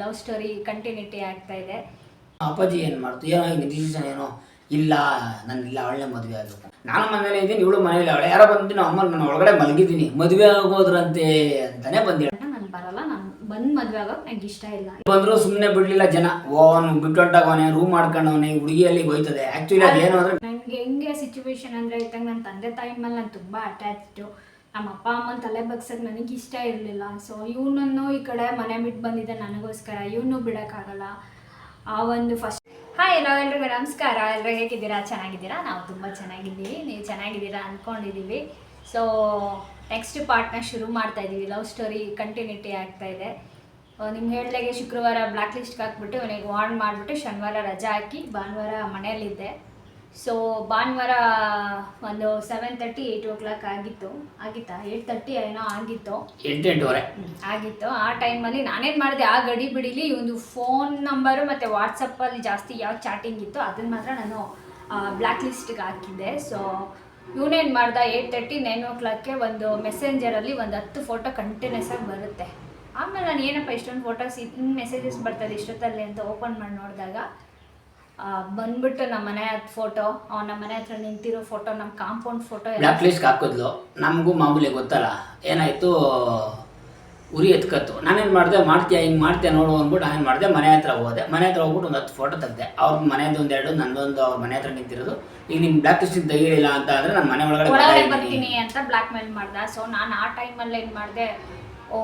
Love story continuity ಆಗ್ತಾ ಇದೆ. ಅಪ್ಪಾಜಿ ಏನು ಮಾಡ್ತು? ಏನೋ ಈಗ ಡಿಸಿಷನ್ ಏನೋ ಇಲ್ಲ ಇಲ್ಲ ಅವಳನ್ನೇ ಮದುವೆ ಆಗಬೇಕು. ನಾನು ಮನೇಲಿ ಇದ್ದೀನಿ ಇವಳು ಮನೇಲಿ ಅವಳೆ. ಯಾರೋ ಬಂದು ನಮ್ಮ ಅಮ್ಮ ಮನೆ ಒಳಗಡೆ ಮಲಗಿದ್ದೀನಿ. ಮದುವೆ ಆಗೋದ್ರಂತೆ ಅಂತಾನೆ ಬಂದಿಲ್ಲ ನಾನು ಬರಲ್ಲ. ನಾನು ಬಂದ್ ಮದ್ವೆ ಆಗೋಕೆ ನಂಗೆ ಇಷ್ಟ ಇಲ್ಲ. ಬಂದ್ರು ಸುಮ್ಮನೆ ಬಿಡ್ಲಿಲ್ಲ ಜನ. ಓ ಅವ್ನು ಬಿಟ್ಟು ಹೊಂಟಾಗವನೆ ರೂಮ್ ಮಾಡ್ಕೊಂಡವನೆ ಹುಡುಗಿಯಲ್ಲಿ ಹೋಯ್ತದೆ. ಆ್ಯಕ್ಚುಲಿ ಅದೇನು ಅಂದ್ರೆ ನನಗೆ ಹೆಂಗೆ ಸಿಚುವೇಶನ್ ಅಂದ್ರೆ ಇದ್ದಂಗೆ ನನ್ನ ತಂದೆ ತಾಯಿ ಮೇಲೆ ನಾನು ತುಂಬ ಅಟ್ಯಾಚ್ಡು ನಮ್ಮ ಅಪ್ಪ ಅಮ್ಮನ ತಲೆ ಬಗ್ಸಕ್ಕೆ ನನಗೆ ಇಷ್ಟ ಇರಲಿಲ್ಲ. ಸೊ ಇವನನ್ನು ಈ ಕಡೆ ಮನೆ ಬಿಟ್ಟು ಬಂದಿದ್ದೆ ನನಗೋಸ್ಕರ. ಇವನು ಬಿಡೋಕ್ಕಾಗಲ್ಲ. ಆ ಒಂದು ಫಸ್ಟ್ ಹಾಯ್ ಎಲ್ಲ ಎಲ್ರಿಗೂ ನಮಸ್ಕಾರ. ಎಲ್ಲರೂ ಹೇಗಿದ್ದೀರಾ? ಚೆನ್ನಾಗಿದ್ದೀರಾ? ನಾವು ತುಂಬ ಚೆನ್ನಾಗಿದ್ದೀವಿ. ನೀವು ಚೆನ್ನಾಗಿದ್ದೀರಾ ಅಂದ್ಕೊಂಡಿದ್ದೀವಿ ಸೊ ನೆಕ್ಸ್ಟ್ ಪಾರ್ಟ್ನ ಶುರು ಮಾಡ್ತಾ ಇದ್ದೀವಿ ಲವ್ ಸ್ಟೋರಿ ಕಂಟಿನ್ಯೂಟಿ ಆಗ್ತಾ ಇದೆ. ನಿಮ್ಗೆ ಹೇಳ್ದಾಗೆ ಶುಕ್ರವಾರ ಬ್ಲ್ಯಾಕ್ ಲಿಸ್ಟ್ಗೆ ಹಾಕ್ಬಿಟ್ಟು ಅವನಿಗೆ ವಾರ್ನ್ ಮಾಡಿಬಿಟ್ಟು, ಶನಿವಾರ ರಜಾ ಹಾಕಿ, ಭಾನುವಾರ ಮನೆಯಲ್ಲಿದ್ದೆ. ಸೊ ಭಾನುವಾರ ಒಂದು seven thirty eight o'clock ಆಗಿತ್ತು. ಆಗಿತ್ತಾ? ಏಯ್ಟ್ ತರ್ಟಿ ಏನೋ ಆಗಿತ್ತು. ಆಗಿತ್ತು. ಆ ಟೈಮಲ್ಲಿ ನಾನೇನು ಮಾಡಿದೆ ಆ ಗಡಿ ಬಿಡಿಲಿ ಒಂದು ಫೋನ್ ನಂಬರು ಮತ್ತು ವಾಟ್ಸಪ್ಪಲ್ಲಿ ಜಾಸ್ತಿ ಯಾವ ಚಾಟಿಂಗ್ ಇತ್ತು ಅದನ್ನು ಮಾತ್ರ ನಾನು ಬ್ಲ್ಯಾಕ್ ಲಿಸ್ಟ್ಗೆ ಹಾಕಿದ್ದೆ. ಸೊ ಇವನೇನು ಮಾಡ್ದ ಏಯ್ಟ್ ತರ್ಟಿ ನೈನ್ ಓ ಕ್ಲಾಕ್ಗೆ ಒಂದು ಮೆಸೆಂಜರಲ್ಲಿ ಒಂದು ಹತ್ತು ಫೋಟೋ ಕಂಟಿನ್ಯೂಸ್ ಆಗಿ ಬರುತ್ತೆ. ಆಮೇಲೆ ನಾನು ಏನಪ್ಪ ಇಷ್ಟೊಂದು ಫೋಟೋಸ್ ಇನ್ನು ಮೆಸೇಜಸ್ ಬರ್ತದೆ ಇಷ್ಟೊತ್ತಲ್ಲಿ ಅಂತ ಓಪನ್ ಮಾಡಿ ನೋಡಿದಾಗ ಬಂದ್ಬಿಟ್ಟು ನಮ್ಮ ಮನೆ ಫೋಟೋ ನಮ್ಮ ಮನೆ ಹತ್ರ ನಿಂತಿರೋ ಫೋಟೋ ನಮ್ಮ ಕಾಂಪೌಂಡ್ ಫೋಟೋ ಬ್ಲಾಕ್ ಲಿಸ್ಟ್ ಹಾಕಿದ್ಲು ನಮಗೂ ಮಾಮೂಲಿ ಗೊತ್ತಲ್ಲ. ಏನಾಯ್ತು? ಉರಿ ಎತ್ಕತ್ತು. ನಾನೇನು ಮಾಡಿದೆ ಮಾಡ್ತೀಯ ಹಿಂಗೆ ಮಾಡ್ತೀಯ ನೋಡು ಅಂದ್ಬಿಟ್ಟು ನಾನು ಮಾಡಿದೆ ಮನೆ ಹತ್ರ ಹೋದೆ. ಮನೆ ಹತ್ರ ಹೋಗ್ಬಿಟ್ಟು ಒಂದು ಹತ್ತು ಫೋಟೋ ತೆಗೆದೆ. ಅವ್ರ ಮನೆಯದು ಒಂದೆರಡು ನಂದೊಂದು ಅವ್ರ ಮನೆ ಹತ್ರ ನಿಂತಿರೋದು. ಈಗ ನಿಮ್ ಬ್ಲಾಕ್ ಲಿಸ್ಟ್ ತೆಗಿಲಿಲ್ಲ ಅಂತ ಅಂದ್ರೆ ನಾನು ಮನೆ ಒಳಗಡೆ ಬರ್ತಾ ಬರ್ತೀನಿ ಅಂತ ಬ್ಲ್ಯಾಕ್ ಮೇಲ್ ಮಾಡ್ದೆ. ಸೊ ನಾನು ಆ ಟೈಮಲ್ಲಿ ಏನು ಮಾಡಿದೆ ಓ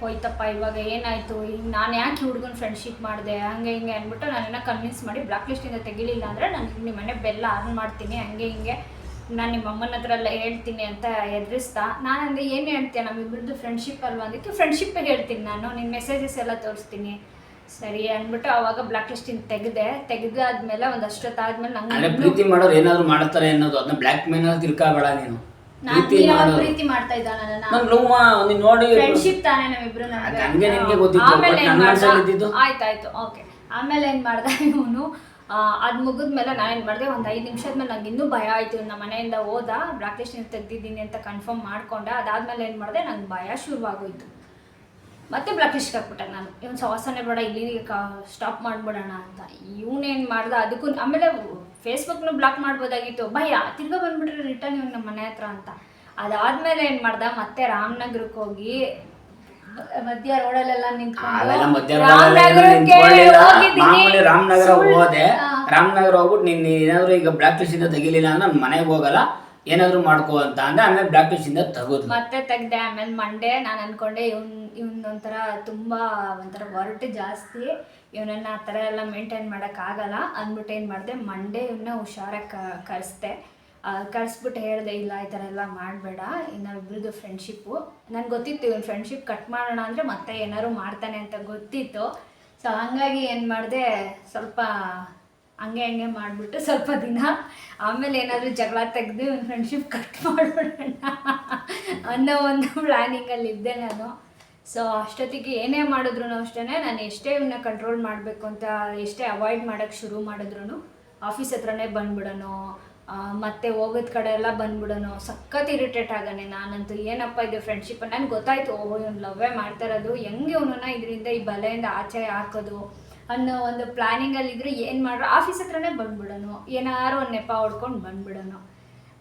ಹೋಯ್ತಪ್ಪ ಇವಾಗ ಏನಾಯ್ತು? ಈಗ ನಾನು ಯಾಕೆ ಹುಡುಗನ ಫ್ರೆಂಡ್ಶಿಪ್ ಮಾಡಿದೆ? ಹಂಗೆ ಹಿಂಗೆ ಅಂದ್ಬಿಟ್ಟು ನಾನೆಲ್ಲ ಕನ್ವಿನ್ಸ್ ಮಾಡಿ ಬ್ಲಾಕ್ ಲಿಸ್ಟಿಂದ ತೆಗಿಲಿಲ್ಲ ಅಂದರೆ ನಾನು ನಿಮ್ಮ ಮನೆ ಬೆಲ್ಲ ಆನ್ ಮಾಡ್ತೀನಿ ಹಂಗೆ ಹಿಂಗೆ ನಾನು ನಿಮ್ಮ ಅಮ್ಮನ ಹತ್ರ ಎಲ್ಲ ಹೇಳ್ತೀನಿ ಅಂತ ಎದುರಿಸ್ತಾ ನಾನು ಅಂದರೆ ಏನು ಹೇಳ್ತೀಯ? ನಮ್ಮಿಬ್ಬರದ್ದು ಫ್ರೆಂಡ್ಶಿಪ್ ಅಲ್ವಾ? ಅದಕ್ಕೆ ಫ್ರೆಂಡ್ಶಿಪ್ಪೇ ಹೇಳ್ತೀನಿ ನಾನು ನಿನ್ನ ಮೆಸೇಜಸ್ ಎಲ್ಲ ತೋರಿಸ್ತೀನಿ. ಸರಿ ಅಂದ್ಬಿಟ್ಟು ಅವಾಗ ಬ್ಲಾಕ್ ಲಿಸ್ಟಿಂದ ತೆಗೆದೆ ತೆಗೆದಾದ್ಮೇಲೆ ಒಂದು ಅಷ್ಟೊತ್ತಾದ್ಮೇಲೆ ಅಂದ್ರೆ ನಂಗೆ ಪ್ರೀತಿ ಮಾಡೋರು ಏನಾದರೂ ಮಾಡ್ತಾರೆ ಅನ್ನೋದು ಅದನ್ನ ಬ್ಲ್ಯಾಕ್ ಮೇಲ್ ತಿಳ್ಕೊಬೇಡ ನೀನು ನಾನು. ಪ್ರೀತಿ ಮಾಡ್ತಾ ನನ್? ಲವ್ ನೀನ್ ನೋಡಿ ಫ್ರೆಂಡ್ಶಿಪ್ ತಾನೇ ನಮ್ಮಿಬ್ರು ಅದ್ ನಿಮಗೆ ನಿನ್ಗೆ ಗೊತ್ತಿತ್ತು, but ನನ್ ಮನ್ಸಲ್ಲಿ ಇದ್ದಿದ್ದು? ಆಯ್ತಾಯ್ತು ಓಕೆ ಆಮೇಲೆ ಏನ್ ಮಾಡ್ದೆ ಇವನು? ಅದು ಮುಗಿದ್ಮೇಲೆ ನಾನು ಏನು ಮಾಡಿದೆ ಒಂದು ಐದ್ ನಿಮಿಷದ ಮೇಲೆ ನಂಗೆ ಇನ್ನೂ ಭಯ ಆಯ್ತು. ನಮ್ಮ ಮನೆಯಿಂದ ಹೋದ ಲಿಸ್ಟಿಂದ ತೆಗ್ದಿದ್ದೀನಿ ಅಂತ ಕನ್ಫರ್ಮ್ ಮಾಡ್ಕೊಂಡೆ. ಅದಾದ್ಮೇಲೆ ಏನು ಮಾಡಿದೆ ನಂಗೆ ಭಯ ಶುರುವಾಗೋಯ್ತು. ಮತ್ತೆ ಬ್ಲಡ್ ಲಿಸ್ಟ್ಗೆ ಹಾಕ್ಬಿಟ್ಟೆ ನಾನು. ಇವನು ಸವಾಸನೆ ಬೇಡ ಇಲ್ಲಿ ಸ್ಟಾಪ್ ಮಾಡ್ಬಿಡೋಣ ಅಂತ. ಇವನೇನು ಮಾಡ್ದ ಅದಕ್ಕೂ ಆಮೇಲೆ ಫೇಸ್ಬುಕ್ನು ಬ್ಲಾಕ್ ಮಾಡ್ಬೋದಾಗಿತ್ತು. ಭಯ ತಿರ್ಗಾ ಬಂದ್ಬಿಟ್ರೆ ರಿಟರ್ನ್ ಇವ್ನು ನಮ್ಮ ಮನೆ ಹತ್ರ ಅಂತ. ಅದಾದ್ಮೇಲೆ ಏನು ಮಾಡ್ದ ಮತ್ತೆ ರಾಮನಗರಕ್ಕೆ ಹೋಗಿ ಮಧ್ಯ ರೋಡಲ್ಲೆಲ್ಲ ನಿಂತ್ಕೊಂಡು ರಾಮನಗರ ಹೋದೆ. ರಾಮನಗರ ಹೋಗ್ಬಿಟ್ಟು ನೀನ್ ಏನಾದ್ರು ಈಗ ಬ್ಲಾಕ್ ಲಿಸ್ಟ್ ಇಂದ ತೆಗಿಲಿಲ್ಲ ಅಂದ್ರೆ ನಾನು ಮನೆಗೆ ಹೋಗಲ್ಲ. ಏನಾದ್ರು ಮಾಡ್ಕೋ ಅಂತ ಅಂದ್ರೆ ಆಮೇಲೆ ಬ್ಲಾಕ್ ಲಿಸ್ಟ್ ಇಂದ ತೆಗೆದ್ಲು. ಮತ್ತೆ ತೆಗ್ದೆ. ಆಮೇಲೆ ಮಂಡೆ ನಾನು ಅನ್ಕೊಂಡೆ ಇವ್ನ್ ಇವ್ನ್ ಒಂಥರ ತುಂಬಾ ಒಂಥರ ವರ್ಟ್ ಜಾಸ್ತಿ. ಇವನನ್ನ ಆ ಥರ ಎಲ್ಲ ಮೇಂಟೈನ್ ಮಾಡೋಕ್ಕಾಗಲ್ಲ ಅಂದ್ಬಿಟ್ಟು ಏನು ಮಾಡಿದೆ ಮಂಡೇ ಇವನ್ನ ಹುಷಾರಾಗಿ ಕರೆಸ್ದೆ. ಕರೆಸ್ಬಿಟ್ಟು ಹೇಳಿದೆ, ಇಲ್ಲ, ಈ ಥರ ಎಲ್ಲ ಮಾಡಬೇಡ. ನಾವಿಬ್ರದ್ದು ಫ್ರೆಂಡ್ಶಿಪ್ಪು ನನಗೆ ಗೊತ್ತಿತ್ತು ಇವ್ನ ಫ್ರೆಂಡ್ಶಿಪ್ ಕಟ್ ಮಾಡೋಣ ಅಂದರೆ ಮತ್ತೆ ಏನಾದ್ರು ಮಾಡ್ತಾನೆ ಅಂತ ಗೊತ್ತಿತ್ತು. ಸೊ ಹಂಗಾಗಿ ಏನು ಮಾಡಿದೆ, ಸ್ವಲ್ಪ ಹಂಗೆ ಹಂಗೆ ಮಾಡಿಬಿಟ್ಟು ಸ್ವಲ್ಪ ದಿನ ಆಮೇಲೆ ಏನಾದರೂ ಜಗಳ ತೆಗೆದು ಫ್ರೆಂಡ್ಶಿಪ್ ಕಟ್ ಮಾಡಿಬಿಡೋಣ ಅನ್ನೋ ಒಂದು ಪ್ಲ್ಯಾನಿಂಗಲ್ಲಿ ಇದ್ದೆ ನಾನು. ಸೊ ಅಷ್ಟೊತ್ತಿಗೆ ಏನೇ ಮಾಡಿದ್ರು ಅಷ್ಟೇ ನಾನು ಎಷ್ಟೇ ಇವನ್ನ ಕಂಟ್ರೋಲ್ ಮಾಡಬೇಕು ಅಂತ ಎಷ್ಟೇ ಅವಾಯ್ಡ್ ಮಾಡೋಕ್ಕೆ ಶುರು ಮಾಡಿದ್ರು ಆಫೀಸ್ ಹತ್ರನೇ ಬಂದ್ಬಿಡೋನು ಮತ್ತೆ ಹೋಗೋದ್ ಕಡೆ ಎಲ್ಲ ಬಂದ್ಬಿಡೋನು, ಸಖತ್ ಇರಿಟೇಟ್ ಆಗಾನೆ ನಾನಂತೂ. ಏನಪ್ಪ ಇದು ಫ್ರೆಂಡ್ಶಿಪ್ ನನಗೆ ಗೊತ್ತಾಯ್ತು, ಓಹೋ, ಇವ್ನು ಲವ್ವೇ ಮಾಡ್ತಾ ಇರೋದು ಹೆಂಗೆ ಇವನನ್ನ ಇದರಿಂದ ಈ ಬಲೆಯಿಂದ ಆಚೆ ಹಾಕೋದು ಅನ್ನೋ ಒಂದು ಪ್ಲಾನಿಂಗಲ್ಲಿ ಇದ್ರೆ ಏನು ಮಾಡ್ರು? ಆಫೀಸ್ ಹತ್ರನೇ ಬಂದ್ಬಿಡೋನು. ಏನಾದ್ರು ಒಂದು ನೆಪ ಹೊಡ್ಕೊಂಡು ಬಂದ್ಬಿಡೋನು.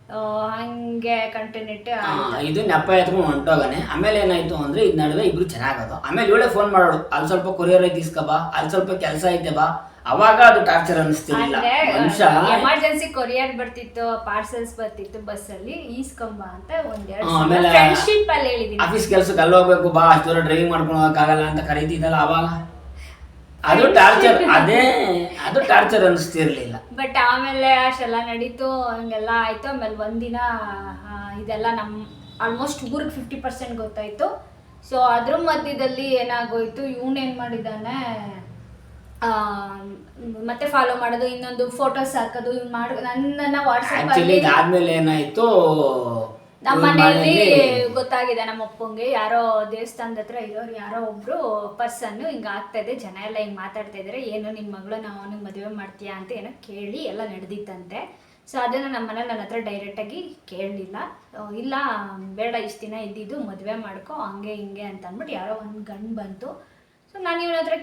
ಹಂಗೆ ಕಂಟಿನ್ಯೂಟಿ ಇದು ನೆಪ ಎತ್ಕೊಂಡು ಹೊಂಟೋಗಾನೆ. ಆಮೇಲೆ ಏನಾಯ್ತು ಅಂದ್ರೆ ಇದ್ ನಡುವೆ ಇಬ್ರು ಚೆನ್ನಾಗದು. ಆಮೇಲೆ ಇವಳೆ ಫೋನ್ ಮಾಡೋಳು ಅಲ್ಲಿ ಸ್ವಲ್ಪ ಕೊರಿಯರ್ ಐತಿ ಬಾ ಅಲ್ಲಿ ಸ್ವಲ್ಪ ಕೆಲಸ ಐತೆ ಬಾ. ಅವಾಗ ಅದು ಟಾರ್ಚರ್ ಅನಿಸ್ತಿರ್ಲಿಲ್ಲ ಮನುಷ್ಯ. ಎಮರ್ಜೆನ್ಸಿ ಕೊರಿಯರ್ ಬರ್ತಿತ್ತು ಪಾರ್ಸಲ್ಸ್ ಬರ್ತಿತ್ತು ಬಸ್ಸಲ್ಲಿ ಈಸ್ಕೊಂಬ ಅಂತ ಒಂದೆರಡು ಆಮೇಲೆ ಫ್ರೆಂಡ್ಶಿಪ್ ಅಲ್ಲಿ ಹೇಳಿದೀನಿ. ಆಫೀಸ್ ಕೆಲ್ಸಕ್ಕೆ ಅಲ್ಲಿ ಹೋಗ್ಬೇಕು ಬಾ ಅಷ್ಟು ದೂರ ಡ್ರೈವಿಂಗ್ ಮಾಡ್ಕೊಂಡು ಅಂತ ಕರೀತಿದ್ದಲ್ಲ ಅವಾಗ. ಅದು ಟಾರ್ಚರ್ ಅದೇ ಅದು ಟಾರ್ಚರ್ ಅನಿಸ್ತಿರ್ಲಿಲ್ಲ ಬಟ್ ಆಮೇಲೆ ಅಷ್ಟೆಲ್ಲ ನಡೀತು, ಹಂಗೆಲ್ಲ ಆಯ್ತು. ಆಮೇಲೆ ಒಂದಿನ ಇದೆಲ್ಲ ನಮ್ಮ ಆಲ್ಮೋಸ್ಟ್ ಊರಿಗೆ ಫಿಫ್ಟಿ ಪರ್ಸೆಂಟ್ ಗೊತ್ತಾಯ್ತು. ಸೊ ಅದ್ರ ಮಧ್ಯದಲ್ಲಿ ಏನಾಗೋಯ್ತು ಇವನೇನು ಮಾಡಿದ್ದಾನೆ ಮಾಡಿದಾನೆ ಮತ್ತೆ ಫಾಲೋ ಮಾಡೋದು, ಇನ್ನೊಂದು ಫೋಟೋಸ್ ಹಾಕೋದು, ಇವ್ನು ಮಾಡ ನನ್ನ ವಾಟ್ಸಪ್ ಆದ್ಮೇಲೆ ಏನಾಯ್ತು ನಮ್ಮ ಮನೆಯಲ್ಲಿ ಗೊತ್ತಾಗಿದೆ ನಮ್ಮ ಅಪ್ಪಂಗೆ ಯಾರೋ ದೇವಸ್ಥಾನದ ಹತ್ರ ಇರೋರು ಯಾರೋ ಒಬ್ರು ಪರ್ಸನ್ ಹಿಂಗ ಆಗ್ತಾ ಇದೆ ಜನ ಎಲ್ಲ ಹಿಂಗ್ ಮಾತಾಡ್ತಾ ಇದಾರೆ. ಏನು ನಿಮ್ ಮಗಳು ನಾವು ಅವನಿಗೆ ಮದುವೆ ಮಾಡ್ತೀಯಾ ಅಂತ ಏನೋ ಕೇಳಿ ಎಲ್ಲ ನಡೆದಿತ್ತಂತೆ. ಸೊ ಅದನ್ನ ನಮ್ಮ ಮನೇಲಿ ನನ್ನ ಹತ್ರ ಡೈರೆಕ್ಟಾಗಿ ಕೇಳಲಿಲ್ಲ. ಇಲ್ಲ ಬೇಡ ಇಷ್ಟು ದಿನ ಇದ್ದಿದ್ದು ಮದುವೆ ಮಾಡ್ಕೊ ಹಂಗೆ ಹಿಂಗೆ ಅಂತ ಅಂದ್ಬಿಟ್ಟು ಯಾರೋ ಒಂದು ಗಂಡು ಬಂತು. ಸೊ ನಾನು ಇವನ ಹತ್ರ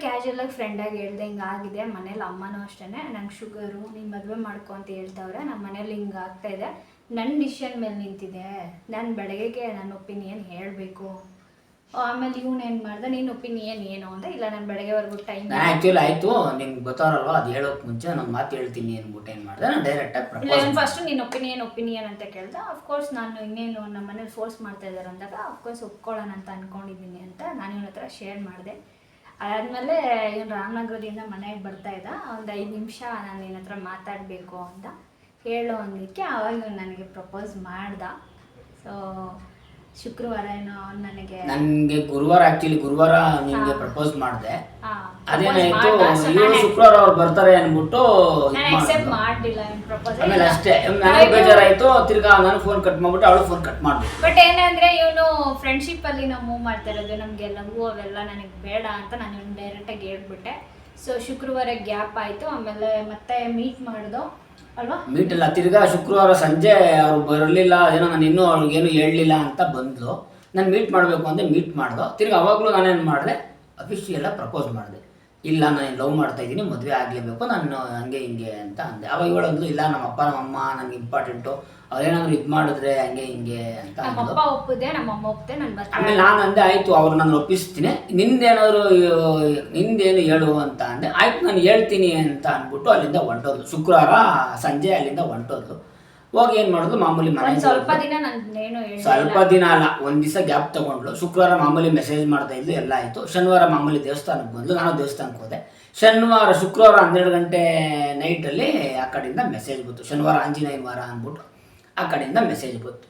ಫ್ರೆಂಡ್ ಆಗಿ ಹೇಳ್ದೆ ಹಿಂಗೆ ಆಗಿದೆ. ಮನೇಲಿ ಅಮ್ಮನೂ ಅಷ್ಟೇ ನಂಗೆ ಶುಗರು ನೀನು ಮದುವೆ ಮಾಡ್ಕೊ ಅಂತ ಹೇಳ್ತವ್ರೆ ನಮ್ಮ ಮನೇಲಿ ಹಿಂಗೆ ಆಗ್ತಾ ಇದೆ. ನನ್ನ ಡಿಸಿಷನ್ ಮೇಲೆ ನಿಂತಿದೆ. ನಾನು ಬೆಳಗ್ಗೆಗೆ ನನ್ನ ಒಪಿನಿಯನ್ ಹೇಳಬೇಕು. ಆಮೇಲೆ ಇವ್ನು ಏನು ಮಾಡ್ದೆ ನಿನ್ನ ಒಪಿನಿಯನ್ ಏನು ಅಂತ ಇಲ್ಲ ನಾನು ಬೆಳಗ್ಗೆವರೆಗೂ ಟೈಮ್ ನಾನು ಆ್ಯಕ್ಚುಲಿ ಆಯಿತು ನಿಂಗೆ ಗೊತ್ತಾರಲ್ವ ಅದು ಹೇಳೋಕೆ ಮುಂಚೆ ನಾನು ಮಾತು ಹೇಳ್ತೀನಿ ಅಂದ್ಬಿಟ್ಟು ಏನು ಮಾಡಿದೆ ನಾನು ಡೈರೆಕ್ಟಾಗಿ ಪ್ರಪೋಸ್ ಫಸ್ಟ್ ನಿನ್ನ ಒಪಿನಿಯನ್ ಒಪಿನಿಯನ್ ಅಂತ ಕೇಳ್ದೆ. ಅಫ್ಕೋರ್ಸ್ ನಾನು ಇನ್ನೇನು ನಮ್ಮ ಮನೇಲಿ ಫೋರ್ಸ್ ಮಾಡ್ತಾ ಇದ್ದಾರೆ ಅಂದಾಗ ಅಫ್ಕೋರ್ಸ್ ಒಪ್ಕೊಳ್ಳೋಣ ಅಂತ ಅಂದ್ಕೊಂಡಿದ್ದೀನಿ ಅಂತ ನಾನು ಇವನ ಹತ್ರ ಶೇರ್ ಮಾಡಿದೆ. ಅದಾದಮೇಲೆ ಇವನು ರಾಮನಗರದಿಂದ ಮನೆಗೆ ಬರ್ತಾ ಇದ್ದ. ಒಂದು ಐದು ನಿಮಿಷ ನಾನು ನಿನ್ನ ಹತ್ರ ಮಾತಾಡಬೇಕು ಅಂತ. ಹೇಳು ಅಂದಿಕ್ಕೆ ಆವಾಗ ನನಗೆ ಪ್ರಪೋಸ್ ಮಾಡ್ದ. ಸೊ ಶುಕ್ರವಾರ ಏನೋ ನನಗೆ ನನಗೆ ಗುರುವಾರ ಆಕ್ಚುಲಿ ಗುರುವಾರ ನಿಮಗೆ ಪ್ರಪೋಸ್ ಮಾಡಿದೆ. ಅದೇನಾಯ್ತು ಇವರು ಶುಕ್ರವಾರ ಅವ್ರು ಬರ್ತಾರೆ ಅಂದ್ಬಿಟ್ಟು ಮಾಡಿದ್ರು ಮಾಡ್ಲಿಲ್ಲ ಪ್ರಪೋಸ್ ಆಮೇಲೆ ಅಷ್ಟೇ ನನಗೆ ಬೇಜಾರಾಯ್ತು ತಿರ್ಗಾ ನಾನು ಫೋನ್ ಕಟ್ ಮಾಡ್ಬಿಟ್ಟು ಅವಳು ಫೋನ್ ಕಟ್ ಮಾಡ್ಬಿಟ್ಟು ಬಟ್ ಏನಂದ್ರೆ ಇವನು ಫ್ರೆಂಡ್ಶಿಪ್ ಅಲ್ಲಿ ನಾವು ಮೂವ್ ಮಾಡ್ತಾ ಇರೋದು ನಮ್ಗೆ ಲವ್ ಅವೆಲ್ಲ ನನಗೆ ಬೇಡ ಅಂತ ನಾನು ಡೈರೆಕ್ಟಾಗಿ ಹೇಳ್ಬಿಟ್ಟೆ. ಸೊ ಶುಕ್ರವಾರ ಗ್ಯಾಪ್ ಆಯಿತು ಆಮೇಲೆ ಮತ್ತೆ ಮೀಟ್ ಮಾಡ್ದು. ಅಲ್ವಾ? ಮೀಟ್ ಇಲ್ಲ ತಿರ್ಗಾ ಶುಕ್ರವಾರ ಸಂಜೆ ಅವ್ರು ಬರಲಿಲ್ಲ, ಏನೋ ನಾನು ಇನ್ನೂ ಅವ್ರಿಗೇನು ಹೇಳಲಿಲ್ಲ ಅಂತ ಬಂದ್ಲು. ನಾನು ಮೀಟ್ ಮಾಡಬೇಕು ಅಂತ ಮೀಟ್ ಮಾಡ್ದು. ತಿರ್ಗಿ ಅವಾಗಲೂ ನಾನೇನು ಮಾಡಿದೆ ಅಫಿಷಿಯಲ್ಲ ಪ್ರಪೋಸ್ ಮಾಡಿದೆ. ಇಲ್ಲ, ನಾನು ಲವ್ ಮಾಡ್ತಾ ಇದ್ದೀನಿ, ಮದುವೆ ಆಗಲೇಬೇಕು, ನಾನು ಹಂಗೆ ಹಿಂಗೆ ಅಂತ ಅಂದೆ. ಅವಾಗ ಇವಳಂದ್ಲು ಇಲ್ಲ ನಮ್ಮ ಅಪ್ಪ ನಮ್ಮ ಅಮ್ಮ ನನಗೆ ಇಂಪಾರ್ಟೆಂಟು ಅವ್ರೇನಾದ್ರು ಇದು ಮಾಡಿದ್ರೆ ಹಂಗೆ ಹಿಂಗೆ ಅಂತ ಒಪ್ಪದೆ ನಾನು ಬರ್ತೀನಿ. ಆಮೇಲೆ ನಾನು ಅಂದೆ ಆಯ್ತು ಅವ್ರು ನಾನು ಒಪ್ಪಿಸ್ತೀನಿ. ನಿಂದೇನಾದ್ರು ನಿಂದೇನು ಹೇಳು ಅಂತ ಅಂದೆ. ಆಯ್ತು ನಾನು ಹೇಳ್ತೀನಿ ಅಂತ ಅಂದ್ಬಿಟ್ಟು ಅಲ್ಲಿಂದ ಹೊಂಟೋದ್ಲು. ಶುಕ್ರವಾರ ಸಂಜೆ ಅಲ್ಲಿಂದ ಹೊಂಟೋದ್ಲು. ಹೋಗಿ ಏನು ಮಾಡಿದ್ಲು? ಮಾಮೂಲಿ ಮನೆ ಒಂದ್ ಸ್ವಲ್ಪ ದಿನ ನಾನು ಏನು ಸ್ವಲ್ಪ ದಿನ ಅಲ್ಲ ಒಂದ್ ದಿವಸ ಗ್ಯಾಪ್ ತಗೊಂಡ್ಲು ಶುಕ್ರವಾರ ಮಾಮೂಲಿ ಮೆಸೇಜ್ ಮಾಡ್ತಾ ಇದ್ಲು ಎಲ್ಲ ಆಯ್ತು. ಶನಿವಾರ ಮಾಮೂಲಿ ದೇವಸ್ಥಾನಕ್ಕೆ ಬಂದ್ಲು. ನಾನು ದೇವಸ್ಥಾನಕ್ಕೆ ಹೋದೆ. ಶನಿವಾರ ಶುಕ್ರವಾರ ಹನ್ನೆರಡು ಗಂಟೆ ನೈಟಲ್ಲಿ ಆ ಕಡೆಯಿಂದ ಮೆಸೇಜ್ ಬಂತು. ಶನಿವಾರ ಆಂಜನೇಯ ವಾರ ಅಂದ್ಬಿಟ್ಟು. ಆ ಕಡೆಯಿಂದ ಮೆಸೇಜ್ ಬಂತು.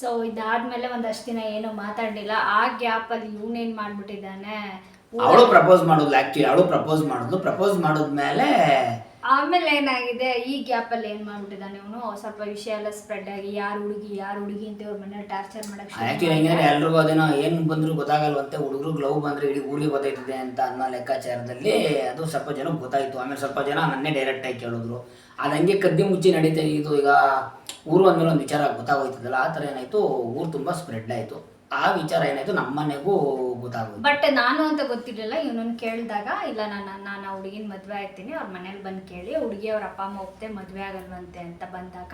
ಸೊ ಇದಾದ್ಮೇಲೆ ಒಂದಷ್ಟು ದಿನ ಏನು ಮಾತಾಡಲಿಲ್ಲ. ಆ ಗ್ಯಾಪಲ್ಲಿ ಇವನೇನ್ ಮಾಡ್ಬಿಟ್ಟಿದ್ದಾನೆ? ಅವಳು ಪ್ರಪೋಸ್ ಮಾಡೋದು ಆಕ್ಚುಲಿ ಅವಳು ಪ್ರಪೋಸ್ ಮಾಡಿದ್ಲು. ಪ್ರಪೋಸ್ ಮಾಡಿದ್ಮೇಲೆ ಆಮೇಲೆ ಏನಾಗಿದೆ? ಈ ಗ್ಯಾಪಲ್ಲಿ ಏನ್ ಮಾಡ್ಬಿಟ್ಟಿದ್ದಾನೆ ಇವನು? ಸ್ವಲ್ಪ ವಿಷಯ ಎಲ್ಲ ಸ್ಪ್ರೆಡ್ ಆಗಿ ಯಾರು ಹುಡುಗಿ ಯಾರು ಹುಡುಗಿ ಅಂತ ಇವ್ರ ಮನೇಲಿ ಟಾರ್ಚರ್ ಮಾಡಕ್ಕೆ ಆಕ್ಚುಲಿ ಹೆಂಗಂದ್ರೆ ಎಲ್ರಿಗೂ ಅದೇನೋ ಏನು ಬಂದ್ರು ಗೊತ್ತಾಗಲ್ವಂತೆ. ಹುಡುಗರು ಗ್ಲೌ ಬಂದ್ರೆ ಇಡೀ ಹುಡುಗಿ ಗೊತ್ತಾಯ್ತದೆ ಅಂತ ಅನ್ನೋ ಲೆಕ್ಕಾಚಾರದಲ್ಲಿ ಅದು ಸ್ವಲ್ಪ ಜನ ಗೊತ್ತಾಯ್ತು. ಆಮೇಲೆ ಸ್ವಲ್ಪ ಜನ ನನ್ನೇ ಡೈರೆಕ್ಟ್ ಆಗಿ ಕೇಳಿದ್ರು. ಅದು ಹಂಗೆ ಕದ್ದಿ ಮುಚ್ಚಿ ನಡೀತಾ. ಇದು ಈಗ ಊರು ಅಂದ್ಮೇಲೆ ಒಂದು ವಿಚಾರ ಗೊತ್ತಾಗೋಯ್ತದಲ್ಲ ಆ ಥರ ಏನಾಯ್ತು? ಊರು ತುಂಬ ಸ್ಪ್ರೆಡ್ ಆಯಿತು. ಆ ವಿಚಾರ ಏನಾಯ್ತು? ನಮ್ಮ ಮನೆಗೂ ಗೊತ್ತಾಗೋಯ್ತು. ಬಟ್ ನಾನು ಅಂತ ಗೊತ್ತಿರಲಿಲ್ಲ ಇವನನ್ನು ಕೇಳಿದಾಗ ಇಲ್ಲ ನಾನು ನಾನು ಆ ಹುಡುಗಿನ ಮದುವೆ ಆಗ್ತೀನಿ ಅವ್ರ ಮನೇಲಿ ಬಂದು ಕೇಳಿ ಹುಡುಗಿ ಅವ್ರ ಅಪ್ಪ ಅಮ್ಮ ಹೋಗ್ತೆ ಮದುವೆ ಆಗಲ್ವಂತೆ ಅಂತ ಬಂದಾಗ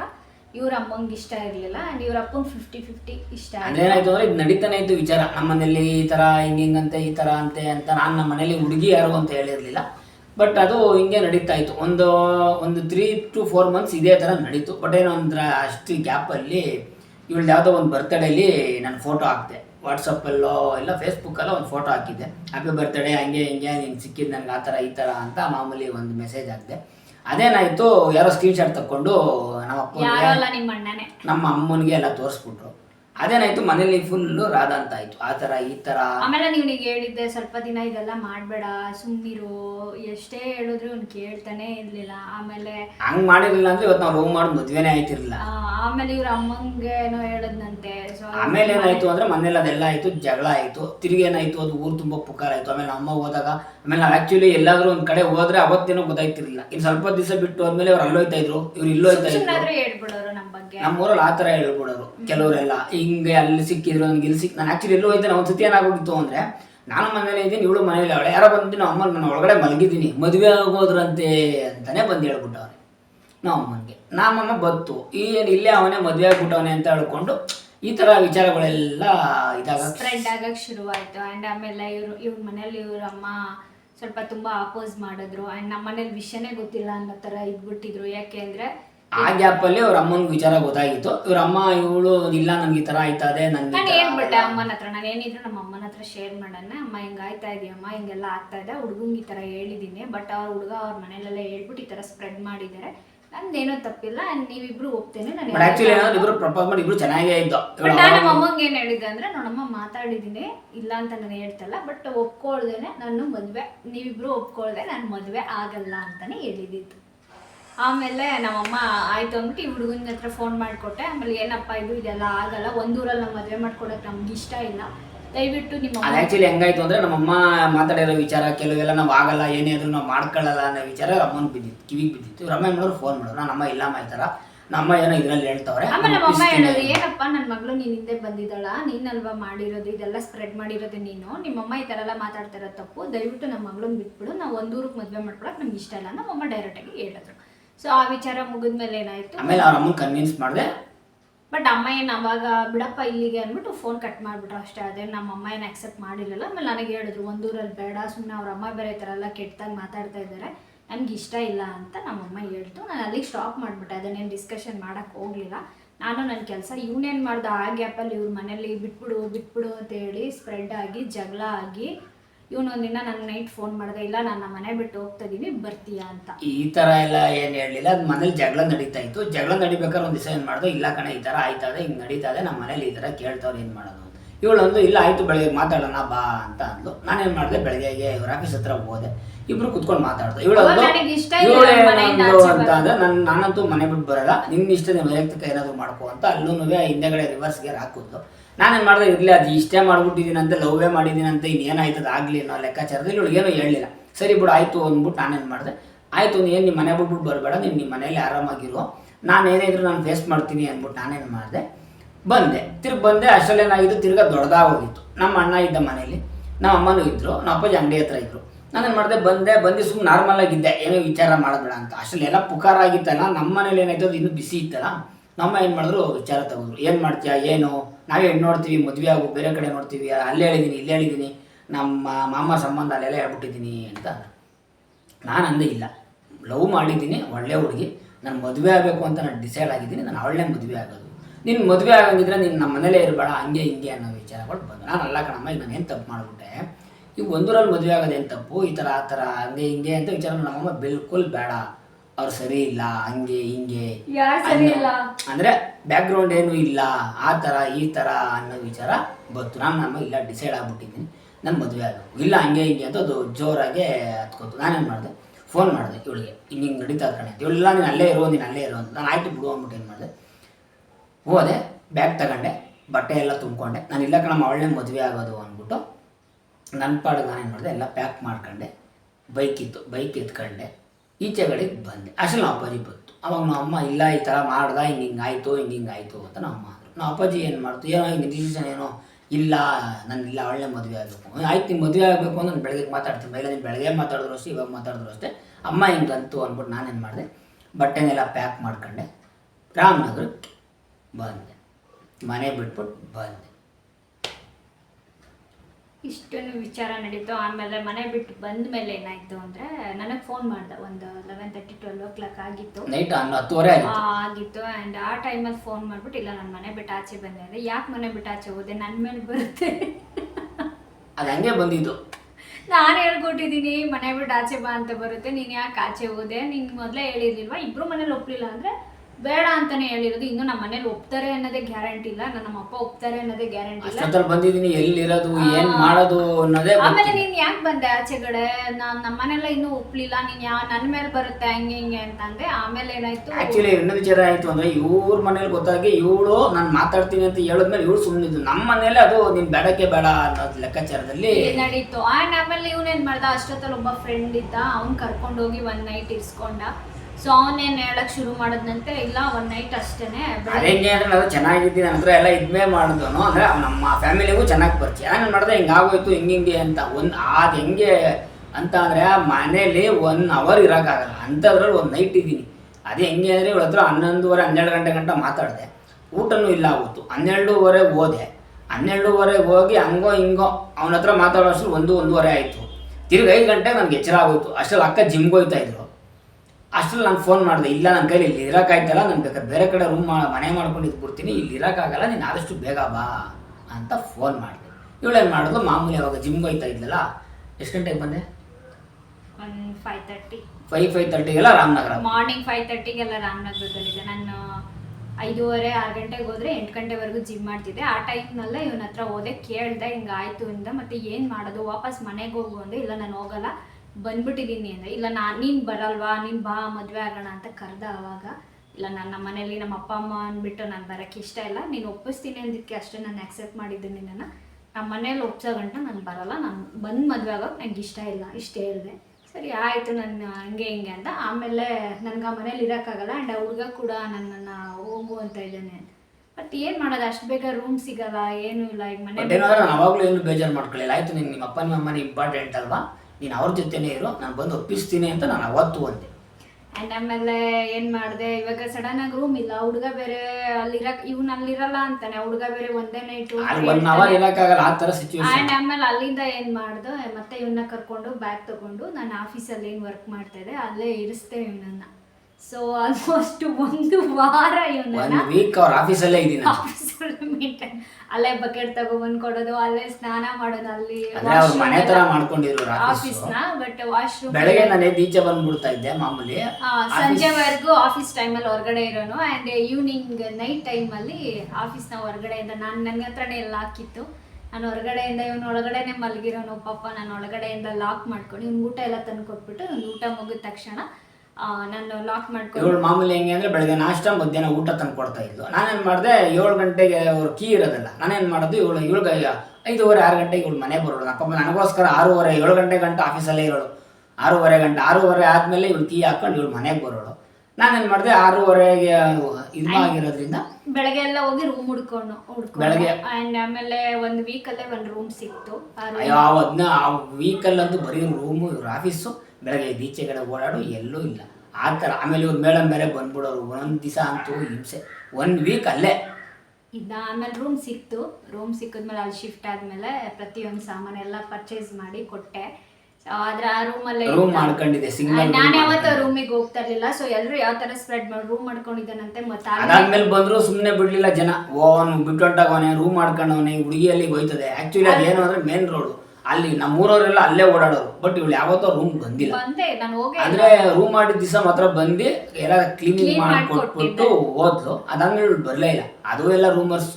ಇವ್ರ ಅಮ್ಮಂಗೆ ಇಷ್ಟ ಇರಲಿಲ್ಲ ಆ್ಯಂಡ್ ಇವ್ರ ಅಪ್ಪಂಗೆ ಫಿಫ್ಟಿ ಫಿಫ್ಟಿ ಇಷ್ಟ ಅಂದ್ರೆ ಏನಾಯ್ತು ಅಂದ್ರೆ ಇದು ನಡೀತಾನೆ ಇತ್ತು ವಿಚಾರ. ನಮ್ಮ ಮನೇಲಿ ಈ ಥರ ಹಿಂಗೆ ಹಿಂಗಂತೆ ಈ ಥರ ಅಂತೆ ಅಂತ ನಾನು ನಮ್ಮ ಮನೇಲಿ ಹುಡುಗಿ ಯಾರು ಅಂತ ಹೇಳಿರಲಿಲ್ಲ. ಬಟ್ ಅದು ಹಿಂಗೆ ನಡೀತಾ ಇತ್ತು. ಒಂದು ಒಂದು ತ್ರೀ ಟು ಫೋರ್ ಮಂತ್ಸ್ ಇದೇ ಥರ ನಡೀತು. ಬಟ್ ಏನೋ ಅಷ್ಟು ಗ್ಯಾಪಲ್ಲಿ ಇವಳ್ದು ಯಾವುದೋ ಒಂದು ಬರ್ತ್ಡೇಲಿ ನಾನು ಫೋಟೋ ಹಾಕಿದೆ. ವಾಟ್ಸಪ್ಪಲ್ಲೋ ಇಲ್ಲ ಫೇಸ್ಬುಕ್ಕಲ್ಲೋ ಒಂದು ಫೋಟೋ ಹಾಕಿದ್ದೆ. ಹ್ಯಾಪಿ ಬರ್ತ್ಡೇ ಹಂಗೆ ಹಿಂಗೆ ನಿಂಗೆ ಸಿಕ್ಕಿದ್ದು ನನಗೆ ಆ ಥರ ಈ ಥರ ಅಂತ ಮಾಮೂಲಿ ಒಂದು ಮೆಸೇಜ್ ಹಾಕಿದೆ. ಅದೇನಾಯಿತು ಯಾರೋ ಸ್ಕ್ರೀನ್ಶಾಟ್ ತಗೊಂಡು ನಮ್ಮ ಅಪ್ಪ ನಮ್ಮ ಅಮ್ಮನಿಗೆ ಎಲ್ಲ ತೋರಿಸ್ಬಿಟ್ರು. ಅದೇನಾಯ್ತು ಮನೇಲಿ ಫುಲ್ಲು ರಾಧ ಅಂತ ಆಯ್ತು. ಆ ಥರ ಈ ತರ ಆಮೇಲೆ ನೀವನಿಗೆ ಹೇಳಿದ್ದೆ ಸ್ವಲ್ಪ ದಿನ ಇದೆಲ್ಲ ಮಾಡಬೇಡ ಸುಮ್ಮನಿರು ಎಷ್ಟೇ ಹೇಳಿದ್ರು ಅವ್ನು ಕೇಳ್ತಾನೆ ಇರ್ಲಿಲ್ಲ. ಆಮೇಲೆ ಹಂಗ್ ಮಾಡಿರ್ಲಿಲ್ಲ ಅಂದ್ರೆ ಇವತ್ತು ನಾವು ರೂಮ್ ಮಾಡಿ ಮದ್ವೆನೇ ಆಯ್ತಿರ್ಲಿಲ್ಲ. ಆ, ಆಮೇಲೆ ಇವ್ರ ಅಮ್ಮಂಗೆ ಏನೋ ಹೇಳದ್ನಂತೆ. ಸೊ ಆಮೇಲೆ ಏನಾಯ್ತು ಅಂದ್ರೆ ಮನೇಲಿ ಅದೆಲ್ಲ ಆಯ್ತು ಜಗಳ ಆಯ್ತು ತಿರುಗಿ ಏನಾಯ್ತು ಅದು ಊರು ತುಂಬಾ ಪುಕಾರ ಆಯ್ತು. ಆಮೇಲೆ ಅಮ್ಮ ಹೋದಾಗ ಆಮೇಲೆ ನಾವು ಆಕ್ಚುಲಿ ಎಲ್ಲಾದ್ರೂ ಒಂದ್ ಕಡೆ ಹೋದ್ರೆ ಅವತ್ತೇನೋ ಗೊತ್ತಾಯ್ತಿರ್ಲಿಲ್ಲ. ಇನ್ ಸ್ವಲ್ಪ ದಿವಸ ಬಿಟ್ಟು ಆದ್ಮೇಲೆ ಅವ್ರು ಅಲ್ಲೋಯ್ತಾ ಇದ್ರು ಇವ್ರು ಇಲ್ಲೋಯ್ತಾ ಇದ್ರು. ಸುಮ್ಮನಾದ್ರೂ ಹೇಳ್ಬಿಡೋರು ನಮ್ಮ ಬಗ್ಗೆ. ನಮ್ಮ ಊರಲ್ಲಿ ಆ ಥರ ಹೇಳ್ಬಿಡೋರು ಕೆಲವರೆಲ್ಲ. ಹಿಂಗೆ ಅಲ್ಲಿ ಸಿಕ್ಕಿದ್ರು, ನನಗೆ ಇಲ್ಲಿ ಸಿಕ್, ನಾನು ಆಕ್ಚುಲಿ ಎಲ್ಲೋ ಹೋಯ್ತಾನೆ ಒಂದು ಸತಿ ಏನಾಗೋಗಿತ್ತು ಅಂದ್ರೆ, ನಾನು ಮನೇಲಿ ಇದ್ದೀನಿ, ಇವಳು ಮನೇಲಿ ಅವಳು. ಯಾರೋ ಬಂದು ನಮ್ಮ ಅಮ್ಮನ ನಾನು ಒಳಗಡೆ ಮಲಗಿದ್ದೀನಿ. ಮದುವೆ ಆಗೋದ್ರಂತೆ ಅಂತಾನೆ ಬಂದು ಹೇಳ್ಬಿಟ್ಟವ್ರೆ. ನಮ್ಮ ಅಮ್ಮನಿಗೆ. ನಮ್ಮಮ್ಮ ಬತ್ತು. ಏನು ಇಲ್ಲೇ ಅವನೇ ಮದುವೆ ಆಗ್ಬಿಟ್ಟವನೇ ಅಂತ ಹೇಳ್ಕೊಂಡು, ಈ ಥರ ವಿಚಾರಗಳೆಲ್ಲ ಇದಾಗ ಸ್ಪ್ರೆಡ್ ಆಗಕ್ಕೆ ಶುರುವಾಯಿತು. ಆ್ಯಂಡ್ ಆಮೇಲೆ ಇವ್ರು, ಇವ್ರ ಮನೇಲಿ ಇವ್ರ ಅಮ್ಮ ಸ್ವಲ್ಪ ತುಂಬ ಅಪೋಸ್ ಮಾಡಿದ್ರು. ಆ್ಯಂಡ್ ನಮ್ಮ ಮನೇಲಿ ವಿಷಯನೇ ಗೊತ್ತಿಲ್ಲ ಅನ್ನೋ ಥರ ಇದ್ಬಿಟ್ಟಿದ್ರು. ಯಾಕೆ ಅಂದರೆ ಆ ಗ್ಯಾಪಲ್ಲಿ ಅವ್ರ ಅಮ್ಮನಿಗೆ ವಿಚಾರ ಗೊತ್ತಾಗಿತ್ತು. ಇವ್ರ ಅಮ್ಮ ಇವಳು ಇಲ್ಲ ನನ್ಗೆ ಈ ತರ ಆಯ್ತದೆ ನನಗೆ ಹೇಳ್ಬಿಟ್ಟೆ ಅಮ್ಮನ ಹತ್ರ? ನಾನು ಏನಿದ್ರು ನಮ್ಮ ಅಮ್ಮನ ಹತ್ರ ಶೇರ್ ಮಾಡೋಣ. ಅಮ್ಮ ಹಿಂಗ ಆಯ್ತಾ ಇದೆಯಮ್ಮ ಹಿಂಗೆಲ್ಲ ಆಗ್ತಾ ಇದೆ. ಹುಡುಗಂಗ್ ಈ ತರ ಹೇಳಿದೀನಿ ಬಟ್ ಅವ್ರ ಹುಡುಗ ಅವ್ರ ಮನೇಲೆಲ್ಲ ಹೇಳ್ಬಿಟ್ಟು ಈ ತರ ಸ್ಪ್ರೆಡ್ ಮಾಡಿದ್ದಾರೆ. ನಂದೇನೋ ತಪ್ಪಿಲ್ಲ. ನೀವಿಬ್ರು ಹೋಗ್ತೇನೆ ಬಟ್ ಆಕ್ಚುಲಿ ಏನಾದ್ರು ಇಬ್ರು ಪ್ರಪೋಸ್ ಮಾಡಿ ಇಬ್ರು ಚೆನ್ನಾಗೇ ಇದ್ದು. ಬಟ್ ನಾನು ನಮ್ಮ ಅಮ್ಮಂಗೆ ಏನು ಹೇಳಿದ್ದೆ ಅಂದ್ರೆ ನೋಡಮ್ಮ ಮಾತಾಡಿದ್ದೀನಿ. ಇಲ್ಲ ಅಂತ ನಾನು ಹೇಳ್ತಲ್ಲ. ಬಟ್ ಒಪ್ಕೊಳ್ದೇನೆ. ನಾನು ಮದುವೆ ನೀವಿಬ್ರು ಒಪ್ಕೊಳ್ದೆ. ನಾನು ಮದುವೆ ಆಗಲ್ಲ ಅಂತಾನೆ ಹೇಳಿದ್ದಿತ್ತು ಆಮೇಲೆ ನಮ್ಮಮ್ಮ ಆಯ್ತು ಅಂದ್ಬಿಟ್ಟು ಈ ಹುಡುಗನ ಹತ್ರ ಫೋನ್ ಮಾಡಿಕೊಟ್ಟೆ. ಆಮೇಲೆ ಏನಪ್ಪ ಇದು ಇದೆಲ್ಲ ಆಗಲ್ಲ ಒಂದೂರಲ್ಲಿ ನಮ್ಮ ಮದುವೆ ಮಾಡ್ಕೊಡಕ್ಕೆ ನಮ್ಗೆ ಇಷ್ಟ ಇಲ್ಲ. ದಯವಿಟ್ಟು ನಿಮ್ಮ ಅದು ಆ್ಯಕ್ಚುಲಿ ಆಕ್ಚುಲಿ ಹೆಂಗಾಯ್ತು ಅಂದ್ರೆ ನಮ್ಮಮ್ಮ ಮಾತಾಡಿರೋ ವಿಚಾರ ಕೆಲವೆಲ್ಲ ನಾವು ಆಗಲ್ಲ ಏನೇ ಆದ್ರೂ ನಾವು ಮಾಡ್ಕೊಳ್ಳಲ್ಲ ಅನ್ನೋ ವಿಚಾರ ಅಮ್ಮನ ಬಿದ್ದಿತ್ತು ಕಿವಿಗೆ ಬಿದ್ದಿತ್ತು. ಇವ್ರ ಅಮ್ಮ ಏನ್ ಮಾಡೋರು ಫೋನ್ ಮಾಡೋರು ನಮ್ಮ ಅಮ್ಮ ಮಾಡ್ತಾರ ನಮ್ಮ ಏನೋ ಇದ್ರಲ್ಲಿ ಹೇಳ್ತಾವ್ರೆ. ಆಮೇಲೆ ನಮ್ಮಮ್ಮ ಹೇಳೋದು ಏನಪ್ಪ ನನ್ನ ಮಗಳು ನೀನ್ ಹಿಂದೆ ಬಂದಿದ್ದಾಳ? ನೀನಲ್ವಾ ಮಾಡಿರೋದು? ಇದೆಲ್ಲ ಸ್ಪ್ರೆಡ್ ಮಾಡಿರೋದು ನೀನು? ನಿಮ್ಮಮ್ಮ ಈ ಥರ ಎಲ್ಲ ಮಾತಾಡ್ತಾ ಇರೋ ತಪ್ಪು. ದಯವಿಟ್ಟು ನಮ್ಮ ಮಗಳನ್ನ ಬಿಟ್ಬಿಡು. ನಾವು ಒಂದೂರಿಗೆ ಮದುವೆ ಮಾಡ್ಕೊಳಕ್ ನಮ್ಗೆ ಇಷ್ಟ ಇಲ್ಲ. ನಮ್ಮಮ್ಮ ಡೈರೆಕ್ಟ್ ಆಗಿ ಹೇಳಿದ್ರು. ಸೊ ಆ ವಿಚಾರ ಮುಗಿದ್ಮೇಲೆ ಏನಾಯ್ತು? ಆಮೇಲೆ ಅವ್ರ ಅಮ್ಮನ್ ಕನ್ವಿನ್ಸ್ ಮಾಡಿದೆ. ಬಟ್ ಅಮ್ಮ ಏನು ಅವಾಗ ಬಿಡಪ್ಪ ಇಲ್ಲಿಗೆ ಅಂದ್ಬಿಟ್ಟು ಫೋನ್ ಕಟ್ ಮಾಡಿಬಿಟ್ರು ಅಷ್ಟೇ. ಅದೇ ನಮ್ಮ ಅಮ್ಮ ಏನು ಅಕ್ಸೆಪ್ಟ್ ಮಾಡಿರಲಿಲ್ಲ. ಆಮೇಲೆ ನನಗೆ ಹೇಳಿದ್ರು ಒಂದೂರಲ್ಲಿ ಬೇಡ ಸುಮ್ಮನೆ ಅವ್ರ ಅಮ್ಮ ಬೇರೆ ಈ ಥರ ಎಲ್ಲ ಕೆಟ್ಟದಾಗಿ ಮಾತಾಡ್ತಾ ಇದ್ದಾರೆ. ನನಗೆ ಇಷ್ಟ ಇಲ್ಲ ಅಂತ ನಮ್ಮಮ್ಮ ಹೇಳ್ತು. ನಾನು ಅಲ್ಲಿಗೆ ಸ್ಟಾಪ್ ಮಾಡಿಬಿಟ್ಟೆ. ಅದನ್ನೇನು ಡಿಸ್ಕಷನ್ ಮಾಡೋಕ್ಕೆ ಹೋಗಲಿಲ್ಲ. ನಾನು ನನ್ನ ಕೆಲಸ ಇವನೇನು ಮಾಡ್ದೆ? ಆ ಗ್ಯಾಪಲ್ಲಿ ಇವ್ರ ಮನೇಲಿ ಬಿಟ್ಬಿಡು ಬಿಟ್ಬಿಡು ಅಂತ ಹೇಳಿ ಸ್ಪ್ರೆಡ್ ಆಗಿ ಜಗಳ ಆಗಿ ಇವನು ಒಂದಿನ ನನ್ನ ನೈಟ್ ಫೋನ್ ಮಾಡಿದೆ ಇಲ್ಲ ನಾನು ನಮ್ಮ ಮನೆ ಬಿಟ್ಟು ಹೋಗ್ತಾ ಇದೀನಿ ಬರ್ತೀಯಾ ಅಂತ. ಈ ತರ ಎಲ್ಲ ಏನ್ ಹೇಳಲಿಲ್ಲ ಅದ್ ಮನೇಲಿ ಜಗಳ ನಡೀತಾ ಇತ್ತು. ಜಗಳ ನಡಿಬೇಕಾದ್ರೆ ಒಂದ್ ದಿವಸ ಏನ್ ಮಾಡ್ದು ಇಲ್ಲ ಕಣೆ ಈ ತರ ಆಯ್ತಾ ಇದೆ ಹಿಂಗ್ ನಡೀತಾ ಇದೆ ನಮ್ಮ ಮನೇಲಿ ಈ ತರ ಕೇಳ್ತಾವ್ರು ಏನ್ ಮಾಡೋದು ಇವಳೊಂದು ಇಲ್ಲ ಆಯ್ತು ಬೆಳಗ್ಗೆ ಮಾತಾಡೋಣ ಬಾ ಅಂತ ಅಂದ್ಲು. ನಾನೇನ್ ಮಾಡಿದೆ ಬೆಳಿಗ್ಗೆ ಇವ್ರ ಆಫೀಸ್ ಹತ್ರ ಹೋದೆ. ಇಬ್ರು ಕುತ್ಕೊಂಡು ಮಾತಾಡ್ದೆ. ಇವಳೊಂದು ಅವಾಗ ನನಗೆ ಇಷ್ಟ ಇಲ್ಲ ಇವಳು ಮನೆಯಿಂದ ಆಚೆ ಅಂತ ಅಂದ್ರೆ ನನ್ ನಾನಂತೂ ಮನೆ ಬಿಟ್ಟು ಬರಲ್ಲ. ನಿನ್ನ ಇಷ್ಟ ನಿಮ್ ವೈಯಕ್ತಿಕ ಏನಾದ್ರು ಮಾಡ್ಕೋ ಅಂತ ಅಲ್ಲೂ ಹಿಂದೆಗಡೆ ರಿವರ್ಸ್ ಗೇರ್ ಹಾಕಿದ್ಲು ನಾನೇನ್ ಮಾಡಿದೆ, ಇರಲಿ ಅದು ಇಷ್ಟೇ ಮಾಡ್ಬಿಟ್ಟಿದ್ದೀನಿ ಅಂತ, ಲವ್ವೇ ಮಾಡಿದ್ದೀನಿ ಅಂತ ಇನ್ನೇನಾಯ್ತದ ಆಗಲಿ ಅನ್ನೋ ಲೆಕ್ಕಾಚಾರದಲ್ಲಿ ಇವಳು ಏನೂ ಹೇಳಲಿಲ್ಲ. ಸರಿ ಬಿಡು, ಆಯಿತು ಅಂದ್ಬಿಟ್ಟು ನಾನೇನು ಮಾಡಿದೆ, ಆಯಿತು ಏನು ನಿಮ್ಮ ಮನೆ ಬಿಟ್ಬಿಟ್ಟು ಬರಬೇಡ, ನೀನು ನಿಮ್ಮ ಮನೇಲಿ ಆರಾಮಾಗಿರೋ, ನಾನು ಏನೇ ಇದ್ರು ನಾನು ಫೇಸ್ ಮಾಡ್ತೀನಿ ಅಂದ್ಬಿಟ್ಟು ನಾನೇನು ಮಾಡಿದೆ, ಬಂದೆ. ತಿರ್ಗಿ ಬಂದೆ ಅಷ್ಟರಲ್ಲಿ ಏನಾಗಿತ್ತು ತಿರ್ಗಾ ದೊಡ್ಡದಾಗೋಗಿತ್ತು ನಮ್ಮ ಅಣ್ಣ ಇದ್ದ ಮನೇಲಿ ನಮ್ಮ ಅಮ್ಮನೂ ಇದ್ದರು ನಮ್ಮ ಅಪ್ಪಾಜಿ ಅಂಗಡಿ ಹತ್ರ ಇದ್ದರು ನಾನೇನು ಮಾಡಿದೆ, ಬಂದೆ, ಬಂದು ಸುಮ್ಮನೆ ನಾರ್ಮಲ್ ಆಗಿದ್ದೆ ಏನೋ ವಿಚಾರ ಮಾಡಬೇಡ ಅಂತ. ಅಷ್ಟರಲ್ಲಿ ಎಲ್ಲ ಪುಕಾರ ಆಗಿತ್ತಲ್ಲ, ನಮ್ಮ ಮನೇಲಿ ಏನಾಯ್ತು ಅದು ಇನ್ನೂ ಬಿಸಿ ಇತ್ತಲ್ಲ, ನಮ್ಮ ಏನು ಮಾಡಿದ್ರು, ವಿಚಾರ ತಗೊಂಡ್ರು ಏನು ಮಾಡ್ತೀಯಾ, ಏನು? ನಾವೇ ಹೆಣ್ಣು ನೋಡ್ತೀವಿ, ಮದುವೆ ಆಗು, ಬೇರೆ ಕಡೆ ನೋಡ್ತೀವಿ, ಅಲ್ಲೇ ಹೇಳಿದ್ದೀನಿ ಇಲ್ಲೇ ಹೇಳಿದ್ದೀನಿ ನಮ್ಮ ಮಾಮ ಸಂಬಂಧ ಅಲ್ಲೆಲ್ಲ ಹೇಳ್ಬಿಟ್ಟಿದ್ದೀನಿ ಅಂತ. ನಾನು ಅಂದೆ ಇಲ್ಲ. ಲವ್ ಮಾಡಿದ್ದೀನಿ, ಒಳ್ಳೆ ಹುಡುಗಿ. ನಾನು ಮದುವೆ ಆಗಬೇಕು ಅಂತ ನಾನು ಡಿಸೈಡ್ ಆಗಿದ್ದೀನಿ, ನಾನು ಒಳ್ಳೆ ಮದುವೆ ಆಗೋದು. ನಿನ್ನ ಮದುವೆ ಆಗಂಗಿದ್ರೆ ನೀನು ನಮ್ಮ ಮನೇಲೇ ಇರಬೇಡ, ಹಂಗೆ ಹಿಂಗೆ ಅನ್ನೋ ವಿಚಾರಗಳು ಬಂದು. ನಾನು ಅಲ್ಲ ಕಣಮ್ಮ, ಈಗ ನಾನು ಏನು ತಪ್ಪು ಮಾಡಿಬಿಟ್ಟೆ? ಈಗ ಒಂದೂರಲ್ಲಿ ಮದುವೆ ಆಗೋದೇನು ತಪ್ಪು? ಈ ಥರ ಆ ಥರ ಹಂಗೆ ಹಿಂಗೆ ಅಂತ ವಿಚಾರ ನಮ್ಮಮ್ಮ ಬಿಲ್ಕುಲ್ ಬೇಡ. ಅವ್ರು ಸರಿ ಇಲ್ಲ ಹಂಗೆ ಹಿಂಗೆ. ಯಾರು ಸರಿ ಇಲ್ಲ? ಅಂದರೆ ಬ್ಯಾಕ್ಗ್ರೌಂಡ್ ಏನು ಇಲ್ಲ ಆ ಥರ ಈ ಥರ ಅನ್ನೋ ವಿಚಾರ ಬಂತು. ನಾನು ನಮ್ಮ ಇಲ್ಲ ಡಿಸೈಡ್ ಆಗ್ಬಿಟ್ಟಿದ್ದೀನಿ. ನನ್ನ ಮದುವೆ ಆಗಬೇಕು ಇಲ್ಲ ಹಂಗೆ ಹಿಂಗೆ ಅಂತ ಅದು ಜೋರಾಗೆ ಹತ್ಕೊತು ನಾನೇನು ಮಾಡಿದೆ? ಫೋನ್ ಮಾಡಿದೆ ಇವಳಿಗೆ ಹಿಂಗೆ ಹಿಂಗೆ ನಡೀತಾ ಕಣೆ. ಅಂತ ಇವಳೆಲ್ಲ ನೀನು ಅಲ್ಲೇ ಇರೋ ನೀನು ಅಲ್ಲೇ ಇರೋ ಅಂತ. ನಾನು ಆಯ್ತು ಬಿಡು ಅಂದ್ಬಿಟ್ಟು ಏನು ಮಾಡಿದೆ? ಹೋದೆ ಬ್ಯಾಗ್ ತಗೊಂಡೆ ಬಟ್ಟೆ ಎಲ್ಲ ತುಂಬಿಕೊಂಡೆ. ನಾನು ಇಲ್ಲ ಕಣ ಅವಳನ್ನೇ ಮದುವೆ ಆಗೋದು ಅಂದ್ಬಿಟ್ಟು ನನ್ನ ಪಾಡಿಗೆ ನಾನೇನು ಮಾಡಿದೆ ಎಲ್ಲ ಪ್ಯಾಕ್ ಮಾಡ್ಕೊಂಡೆ. ಬೈಕ್ ಇತ್ತು ಬೈಕ್ ಎತ್ಕೊಂಡೆ. ಈಚೆ ಕಡೆಗೆ ಬಂದೆ. ಅಷ್ಟೇ ನಮ್ಮ ಅಪ್ಪಾಜಿ ಬಂತು. ಅವಾಗ ನಮ್ಮ ಅಮ್ಮ, ಇಲ್ಲ, ಈ ಥರ ಮಾಡ್ದ, ಹಿಂಗೆ ಹಿಂಗೆ ಹಿಂಗೆ ಹಿಂಗೆ ಅಂತ ನಮ್ಮ ಅಮ್ಮ ಅಂದರು. ನಮ್ಮ ಅಪ್ಪಾಜಿ ಏನು ಮಾಡ್ತು, ಏನೋ ಹಿಂಗೆ ಡಿಸಿಷನ್ ಏನೋ, ಇಲ್ಲ, ನಾನು, ಇಲ್ಲ, ಒಳ್ಳೆ ಮದುವೆ ಆಗಬೇಕು. ಆಯ್ತು ನಿಮ್ಗೆ ಮದುವೆ ಆಗಬೇಕು ನಾನು ಬೆಳಗ್ಗೆ ಮಾತಾಡ್ತೀನಿ. ಇಲ್ಲ, ನೀನು ಬೆಳಗ್ಗೆ ಮಾತಾಡಿದ್ರು ಅಷ್ಟೇ, ಇವಾಗ ಮಾತಾಡಿದ್ರು ಅಷ್ಟೇ. ಅಮ್ಮ ಹಿಂಗೆ ಅಂತು ಅಂದ್ಬಿಟ್ಟು ನಾನೇನು ಮಾಡಿದೆ, ಬಟ್ಟೆನೆಲ್ಲ ಪ್ಯಾಕ್ ಮಾಡ್ಕೊಂಡೆ. ರಾಮನಗರಕ್ಕೆ ಬಂದೆ. ಮನೆ ಬಿಟ್ಬಿಟ್ಟು ಬಂದೆ. ಇಷ್ಟೊಂದು ವಿಚಾರ ನಡೀತು. ಆಮೇಲೆ ಮನೆ ಬಿಟ್ಟು ಬಂದ ಮೇಲೆ ಏನಾಯ್ತು ಅಂದ್ರೆ ನನಗೆ ಫೋನ್ ಮಾಡ್ದೆ. ಒಂದು eleven thirty twelve o'clock ಆಗಿತ್ತು ನೈಟ್ ಹತ್ತುವರೆ ಆಗಿತ್ತು. ಆ್ಯಂಡ್ ಆ ಟೈಮಲ್ಲಿ ಫೋನ್ ಮಾಡ್ಬಿಟ್ಟು ಇಲ್ಲ ನಾನು ಮನೆ ಬಿಟ್ಟು ಆಚೆ ಬಂದೆ ಅಂದ್ರೆ ಯಾಕೆ ಮನೆ ಬಿಟ್ಟು ಆಚೆ ಹೋದೆ? ನನ್ನ ಮೇಲೆ ಬರುತ್ತೆ. ಅದು ಹಂಗೆ ಬಂದಿದ್ದು. ನಾನು ಹೇಳ್ಕೊಟ್ಟಿದ್ದೀನಿ ಮನೆ ಬಿಟ್ಟು ಆಚೆ ಬಾ ಅಂತ ಬರುತ್ತೆ. ನೀನು ಯಾಕೆ ಆಚೆ ಹೋದೆ? ನಿಂಗೆ ಮೊದಲೇ ಹೇಳಿರ್ಲಿಲ್ವಾ? ಇಬ್ರು ಮನೇಲಿ ಒಪ್ಪಲಿಲ್ಲ ಅಂದ್ರೆ ಬೇಡ ಅಂತಾನೆ ಹೇಳಿರೋದು. ಇನ್ನು ನಮ್ಮ ಮನೇಲಿ ಒಪ್ತಾರೆ ಅನ್ನೋದೇ ಗ್ಯಾರಂಟಿ ಇಲ್ಲ. ನನ್ನ ನಮ್ಮ ಅಪ್ಪ ಒಪ್ತಾರೆ ಅನ್ನೋದೇ ಗ್ಯಾರಂಟಿ ಇಲ್ಲ. ಅಷ್ಟೊತ್ತಲ್ಲಿ ಬಂದಿದ್ದೀನಿ. ಎಲ್ಲಿರೋದು ಏನ್ ಮಾಡೋದು ಅನ್ನೋದೇ ಆಮೇಲೆ ನೀನ್ ಯಾಕೆ ಬಂದೆ ಆಚೆಗಡೆ? ನಾನ್ ನಮ್ಮನೆಲ್ಲ ಇನ್ನೂ ಒಪ್ಲಿಲ್ಲ. ನೀನ್ ಯಾವ ನನ್ ಮೇಲೆ ಬರುತ್ತೆ ಹಂಗೆ ಹಿಂಗೆ ಅಂತ ಅಂದೆ ಆಮೇಲೆ ಏನಾಯ್ತು? ಆಕ್ಚುಲಿ ಇನ್ನೊಂದು ವಿಚಾರ ಆಯ್ತು ಅಂದ್ರೆ ಇವ್ರ ಮನೇಲಿ ಗೊತ್ತಾಗಿ ಇವಳು ನಾನು ಮಾತಾಡ್ತೀನಿ ಅಂತ ಹೇಳಿದ್ಮೇಲೆ ಇವಳು ಸುಮ್ಮನಿದ್ದು ನಮ್ಮ ಮನೇಲಿ ಅದು ನಿನ್ ಬೇಡಕ್ಕೆ ಬೇಡ ಅನ್ನೋದ್ ಲೆಕ್ಕಾಚಾರದಲ್ಲಿ ನಡೀತು. ಆಮೇಲೆ ಇವನೇನ್ ಮಾಡ್ದ? ಅಷ್ಟೊತ್ತಲ್ಲಿ ಒಬ್ಬ ಫ್ರೆಂಡ್ ಇದ್ದ. ಅವ್ನ್ ಕರ್ಕೊಂಡು ಹೋಗಿ ಒಂದ್ ನೈಟ್ ಇರ್ಸ್ಕೊಂಡ. ಸೊ ಏನು ಹೇಳಕ್ ಶುರು ಮಾಡದ್ನಂತೆ? ಇಲ್ಲ ಒನ್ ನೈಟ್ ಅಷ್ಟೇನೆ. ಅದೇ ಹೆಂಗೆ ಅಂದ್ರೆ ಅದು ಚೆನ್ನಾಗಿದ್ದೀನಿ ಹತ್ರ ಎಲ್ಲ ಇದ್ಮೇ ಮಾಡಿದ್ನು ಅಂದ್ರೆ ನಮ್ಮ ಫ್ಯಾಮಿಲಿಗೂ ಚೆನ್ನಾಗಿ ಪರಿಚಯ. ನಾನು ಮಾಡಿದೆ ಹಿಂಗಾಗೋಯ್ತು ಹಿಂಗೆ ಹಿಂಗೆ ಅಂತ. ಒಂದು ಅದು ಹೆಂಗೆ ಅಂತ ಅಂದ್ರೆ ಮನೇಲಿ ಒನ್ ಅವರ್ ಇರೋಕ್ಕಾಗಲ್ಲ. ಅಂಥದ್ರಲ್ಲಿ ಒಂದು ನೈಟ್ ಇದ್ದೀನಿ. ಅದೇ ಹೆಂಗೆ ಅಂದರೆ ಇವಳ ಹತ್ರ ಹನ್ನೊಂದುವರೆ, ಹನ್ನೆರಡು ಗಂಟೆ ಗಂಟ ಮಾತಾಡಿದೆ. ಊಟನೂ ಇಲ್ಲ ಆಗುತ್ತು ಹನ್ನೆರಡೂವರೆ ಹೋದೆ. ಹನ್ನೆರಡೂವರೆ ಹೋಗಿ ಹಂಗೋ ಹಿಂಗೋ ಅವನ ಹತ್ರ ಮಾತಾಡೋ ಅಷ್ಟು ಒಂದು, ಒಂದೂವರೆ ಆಯಿತು. ತಿರ್ಗಿ ಐದು ಗಂಟೆ ನನಗೆ ಎಚ್ಚರ ಆಗೋಯ್ತು. ಅಷ್ಟರಲ್ಲಿ ಅಕ್ಕ ಜಿಮ್ಗೆ ಹೋಗ್ತಾ ಇದ್ರು. ಅಷ್ಟರಲ್ಲಿ ನಾನು ಫೋನ್ ಮಾಡಿದೆ ಇಲ್ಲ ನನ್ನ ಕೈಲಿ ಇಲ್ಲಿ ಇರೋಕ್ಕಾಯ್ತಲ್ಲ ನಾನು ಬೇಕಾದ್ರೆ ಬೇರೆ ಕಡೆ ರೂಮ್ ಮನೆ ಮಾಡ್ಕೊಂಡು ಇದ್ಬಿಡ್ತೀನಿ ಇಲ್ಲಿ ಇರೋಕ್ಕಾಗಲ್ಲ ನೀನು ಆದಷ್ಟು ಬೇಗ ಬಾ ಅಂತ ಫೋನ್ ಮಾಡಿದೆ. ಇವಳೇನು ಮಾಡಿದ್ಲು ಮಾಮೂಲಿ ಅವಾಗ ಜಿಮ್ಗೆ ಹೋಗ್ತಾ ಇದ್ಲಲ್ಲ ಎಷ್ಟು ಗಂಟೆಗೆ ಬಂದೆ? ಒಂದ್ ಫೈವ್ ತರ್ಟಿ ಫೈವ್ ಫೈವ್ ತರ್ಟಿಗೆಲ್ಲ ರಾಮನಗರ. ಮಾರ್ನಿಂಗ್ ಫೈವ್ ತರ್ಟಿಗೆಲ್ಲ ರಾಮನಗರದಲ್ಲಿದೆ ನಾನು ಐದೂವರೆ ಆರು ಗಂಟೆಗೆ ಹೋದ್ರೆ ಎಂಟು ಗಂಟೆವರೆಗೂ ಜಿಮ್ ಮಾಡ್ತಿದ್ದೆ. ಆ ಟೈಮ್ನಲ್ಲೇ ಇವನ ಹತ್ರ ಹೋದೆ ಕೇಳ್ದೆ ಹಿಂಗಾಯ್ತು ಅಂತ ಮತ್ತೆ ಏನು ಮಾಡೋದು ವಾಪಸ್ ಮನೆಗೆ ಹೋಗು ಅಂದೆ ಇಲ್ಲ ನಾನು ಹೋಗಲ್ಲ. ಬಂದ್ಬಿಟ್ಟಿದ್ದೀನಿ ಅಂದರೆ, ಇಲ್ಲ ನಾನು ನೀನು ಬರಲ್ವಾ? ನೀನು ಬಾ, ಮದುವೆ ಆಗೋಣ ಅಂತ ಕರೆದ ಆವಾಗ ಇಲ್ಲ ನಾನು ನಮ್ಮ ಮನೇಲಿ ನಮ್ಮ ಅಪ್ಪ, ಅಮ್ಮ ಅಂದ್ಬಿಟ್ಟು ನಾನು ಬರೋಕ್ಕೆ ಇಷ್ಟ ಇಲ್ಲ. ನೀನು ಒಪ್ಪಿಸ್ತೀನಿ ಅಂದಿದ್ದಕ್ಕೆ ಅಷ್ಟೇ ನಾನು ಆಕ್ಸೆಪ್ಟ್ ಮಾಡಿದ್ದೆ ನಿನ್ನನ್ನು. ನಮ್ಮ ಮನೇಲಿ ಒಪ್ಸೋ ಗಂಟ ನಾನು ಬರಲ್ಲ. ನಾನು ಬಂದು ಮದುವೆ ಆಗೋಕೆ ನನಗೆ ಇಷ್ಟ ಇಲ್ಲ. ಇಷ್ಟ ಹೇಳಿದೆ ಸರಿ, ಆಯಿತು ನಾನು ಹಂಗೆ ಹಿಂಗೆ ಅಂತ. ಆಮೇಲೆ ನನಗೆ ಆ ಮನೇಲಿ ಇರೋಕ್ಕಾಗಲ್ಲ. ಆ್ಯಂಡ್ ಹುಡುಗ ಕೂಡ ನನ್ನನ್ನು ಹೋಗು ಅಂತ ಇದ್ದಾನೆ ಬಟ್ ಏನು ಮಾಡೋದು? ಅಷ್ಟು ಬೇಗ ರೂಮ್ ಸಿಗಲ್ಲ, ಏನೂ ಇಲ್ಲ. ಈಗ ಮನೆ ಅವಾಗಲೂ ಏನು ಬೇಜಾರು ಮಾಡ್ಕೊಳ್ಳಿಲ್ಲ. ಆಯ್ತು ನಿಮ್ಮ ಅಪ್ಪ ನಿಮ್ಮ ಅಮ್ಮನ ಇಂಪಾರ್ಟೆಂಟ್ ಅಲ್ವಾ? ನೀನು ಅವ್ರ ಜೊತೆನೇ ಇರು ನಾನು ಬಂದು ಒಪ್ಪಿಸ್ತೀನಿ ಅಂತ ನಾನು ಅವತ್ತು ಅಂದೆ. ಆ್ಯಂಡ್ ಆಮೇಲೆ ಏನು ಮಾಡಿದೆ ಇವಾಗ ಸಡನ್ ಆಗಿ ರೂಮ್ ಇಲ್ಲ ಹುಡುಗ ಬೇರೆ ಅಲ್ಲಿರಕ್ ಇವ್ನು ಅಲ್ಲಿರಲ್ಲ ಅಂತಾನೆ ಹುಡುಗ ಬೇರೆ ಒಂದೇ ನೈಟ್ ಅಲ್ಲಿ ಒನ್ ಅವರ್ ಇರೋಕ್ಕಾಗಲ್ಲ ಆ ಥರ ಸಿಚುವೇಶನ್ ಆ್ಯಂಡ್ ಆಮೇಲೆ ಅಲ್ಲಿಂದ ಏನು ಮಾಡ್ದೆ ಮತ್ತೆ ಇವನ್ನ ಕರ್ಕೊಂಡು ಬ್ಯಾಗ್ ತಗೊಂಡು ನಾನು ಆಫೀಸಲ್ಲಿ ಏನು ವರ್ಕ್ ಮಾಡ್ತಾ ಇದ್ದೆ ಅಲ್ಲೇ ಇರಿಸ್ದೆ ಇವನನ್ನ. ಸೊ ಆಲ್ಮೋಸ್ಟ್ ಒಂದು ವಾರ ಇವನನ್ನ ಒಂದು ವೀಕ್ ಅವ್ರ ಆಫೀಸಲ್ಲೇ ಇದ್ದೀನಿ ನಾನು. ಆಫೀಸಲ್ಲಿ ಮೇಂಟೈನ್ ಅಲ್ಲೇ ಬಕೆಟ್ ತಗೊಬಂದು ಕೊಡೋದು ಅಲ್ಲೇ ಸ್ನಾನ ಮಾಡೋದು ಅಲ್ಲಿ ಅವ್ರ ಮನೆ ತರ ಮಾಡ್ಕೊಂಡಿದ್ರು ಆಫೀಸ್ ಆಫೀಸ್ನ ಬಟ್ ವಾಶ್ರೂಮ್ ಬೆಳಗ್ಗೆ ನಾನು ಈಚೆ ಬಂದ್ಬಿಡ್ತಾ ಇದ್ದೆ ಮಾಮೂಲಿ. ಸಂಜೆವರೆಗೂ ಆಫೀಸ್ ಟೈಮಲ್ಲಿ ಹೊರಗಡೆ ಇರೋನು ಆ್ಯಂಡ್ ಈವ್ನಿಂಗ್ ನೈಟ್ ಟೈಮಲ್ಲಿ ಆಫೀಸ್ನ ಹೊರಗಡೆಯಿಂದ ನಾನು ನನ್ನ ಹತ್ರನೇ ಎಲ್ಲ ಹಾಕಿತ್ತು. ನಾನು ಹೊರಗಡೆಯಿಂದ ಇವನು ಒಳಗಡೆನೆ ಮಲಗಿರೋನು ಪಾಪ ನಾನು ಒಳಗಡೆಯಿಂದ ಲಾಕ್ ಮಾಡ್ಕೊಂಡು ಇವ್ನು ಊಟ ಎಲ್ಲ ತಂದು ಕೊಟ್ಬಿಟ್ಟು ಊಟ ಮುಗಿದ ತಕ್ಷಣ ನಾನು ಲಾಕ್ ಮಾಡ್ಕೊಂಡು ಇವಳು ಮಾಮೂಲಿ ಹೆಂಗೆ ಅಂದ್ರೆ ಬೆಳಗ್ಗೆ ನಾಷ್ಟ ಮಧ್ಯಾಹ್ನ ಊಟ ತಂದು ಕೊಡ್ತಾ ಇದ್ಲು. ನಾನೇನ್ ಮಾಡಿದೆ ಏಳು ಗಂಟೆಗೆ ಅವ್ರು ಕೀ ಇರೋದಲ್ಲ ನಾನೇನ್ ಮಾಡೋದು ಇವಳು ಇವಳು ಐದೂವರೆ ಆರು ಗಂಟೆಗೆ ಇವಳು ಮನೆ ಬರೋಳು. ಅಪ್ಪ ನನಗೋಸ್ಕರ ಆರೂವರೆ ಏಳು ಗಂಟೆ ಗಂಟೆ ಆಫೀಸಲ್ಲೇ ಇರೋಳು. ಆರೂವರೆ ಗಂಟೆ ಆರೂವರೆ ಆದ್ಮೇಲೆ ಇವಳು ಕೀ ಹಾಕೊಂಡು ಇವಳು ಮನೆಗೆ ಬರೋಳು. ನಾನೇನ್ ಮಾಡಿದೆ ಆರೂವರೆಗೆ ಇದು ಆಗಿರೋದ್ರಿಂದ ಬೆಳಗ್ಗೆ ಎಲ್ಲ ಹೋಗಿ ರೂಮ್ ಹುಡ್ಕೊಂಡು ಹುಡ್ಕೊಂಡು ಬೆಳಗ್ಗೆ? ಆ್ಯಂಡ್ ಆಮೇಲೆ ಒಂದು ವೀಕಲ್ಲೇ ಒಂದು ರೂಮ್ ಸಿಕ್ತು. ಅಯ್ಯೋ ಅದನ್ನ ಆ ವೀಕಲ್ಲಂತೂ ಬರೀ ರೂಮು ಇವ್ರ ಆಫೀಸು ಬೆಳಗ್ಗೆ ಬೀಚೆ ಈಚೆ ಕಡೆ ಓಡಾಡು ಎಲ್ಲೂ ಇಲ್ಲ. ಆ ಥರ. ಆಮೇಲೆ ಇವ್ರು ಮೇಡಮ್ ಮೇಲೆ ಬಂದ್ಬಿಡೋರು. ಒಂದು ದಿವಸ ಅಂತೂ ಹಿಂಸೆ. ಒನ್ ವೀಕ್ ಅಲ್ಲೇ. ಇದ್ದ ಆಮೇಲೆ ರೂಮ್ ಸಿಕ್ತು. ರೂಮ್ ಸಿಕ್ಕಿದ್ಮೇಲೆ ಅಲ್ಲಿ ಶಿಫ್ಟ್ ಆದ್ಮೇಲೆ ಪ್ರತಿಯೊಂದು ಸಾಮಾನೆಲ್ಲ ಪರ್ಚೇಸ್ ಮಾಡಿ ಕೊಟ್ಟೆ. ಆದ್ರೆ ಆ ರೂಮಲ್ಲೇ ರೂಮ್ ಮಾಡ್ಕೊಂಡಿದ್ದೆ. ಸಿಂಗಲ್ ನಾನು ಯಾವತ್ತೂ ರೂಮಿಗೆ ಹೋಗ್ತಾ ಇರಲಿಲ್ಲ. ಸೊ ಎಲ್ಲರೂ ಯಾವ ತರ ಸ್ಪ್ರೆಡ್ ಮಾಡಿ ರೂಮ್ ಮಾಡ್ಕೊಂಡಿದ್ದಾನಂತೆ ಮತ್ತೆ ಅದಾದ್ಮೇಲೆ ಬಂದ್ರು ಸುಮ್ಮನೆ ಬಿಡ್ಲಿಲ್ಲ ಜನ. ಓ ಅವ್ನು ಬಿಟ್ಟು ಹೊಂಟಾಗವನೆ ರೂಮ್ ಮಾಡ್ಕೊಂಡವನೆ ಹುಡುಗಿಯಲ್ಲಿ ಹೋಯ್ತದೆ. ಆಕ್ಚುಲಿ ಅದೇನು ಅಂದ್ರೆ ಮೇನ್ ರೋಡ್ ಅಲ್ಲಿ ನಮ್ಮೂರವರೆಲ್ಲ ಅಲ್ಲೇ ಓಡಾಡೋರು. ಬಟ್ ಇವಳು ಯಾವತ್ತೋ ರೂಮ್ ಬಂದಿಲ್ಲ. ಬಂದೆ ನಾನು ಹೋಗೇ ಅಂದ್ರೆ ರೂಮ್ ಮಾಡಿದ ದಿವಸ ಮಾತ್ರ ಬಂದು ಎಲ್ಲ ಕ್ಲೀನಿಂಗ್ Clean ಮಾಡಿ ಮಾಡ್ಕೊಟ್ಟಿದ್ದೆ. ಕೊಟ್ಬಿಟ್ಟು ಹೋದ್ಲು. ಅದಾದ್ಮೇಲೆ ಇವಳು ಬರಲೇ ಇಲ್ಲ. ಅದು ಎಲ್ಲ ರೂಮರ್ಸ್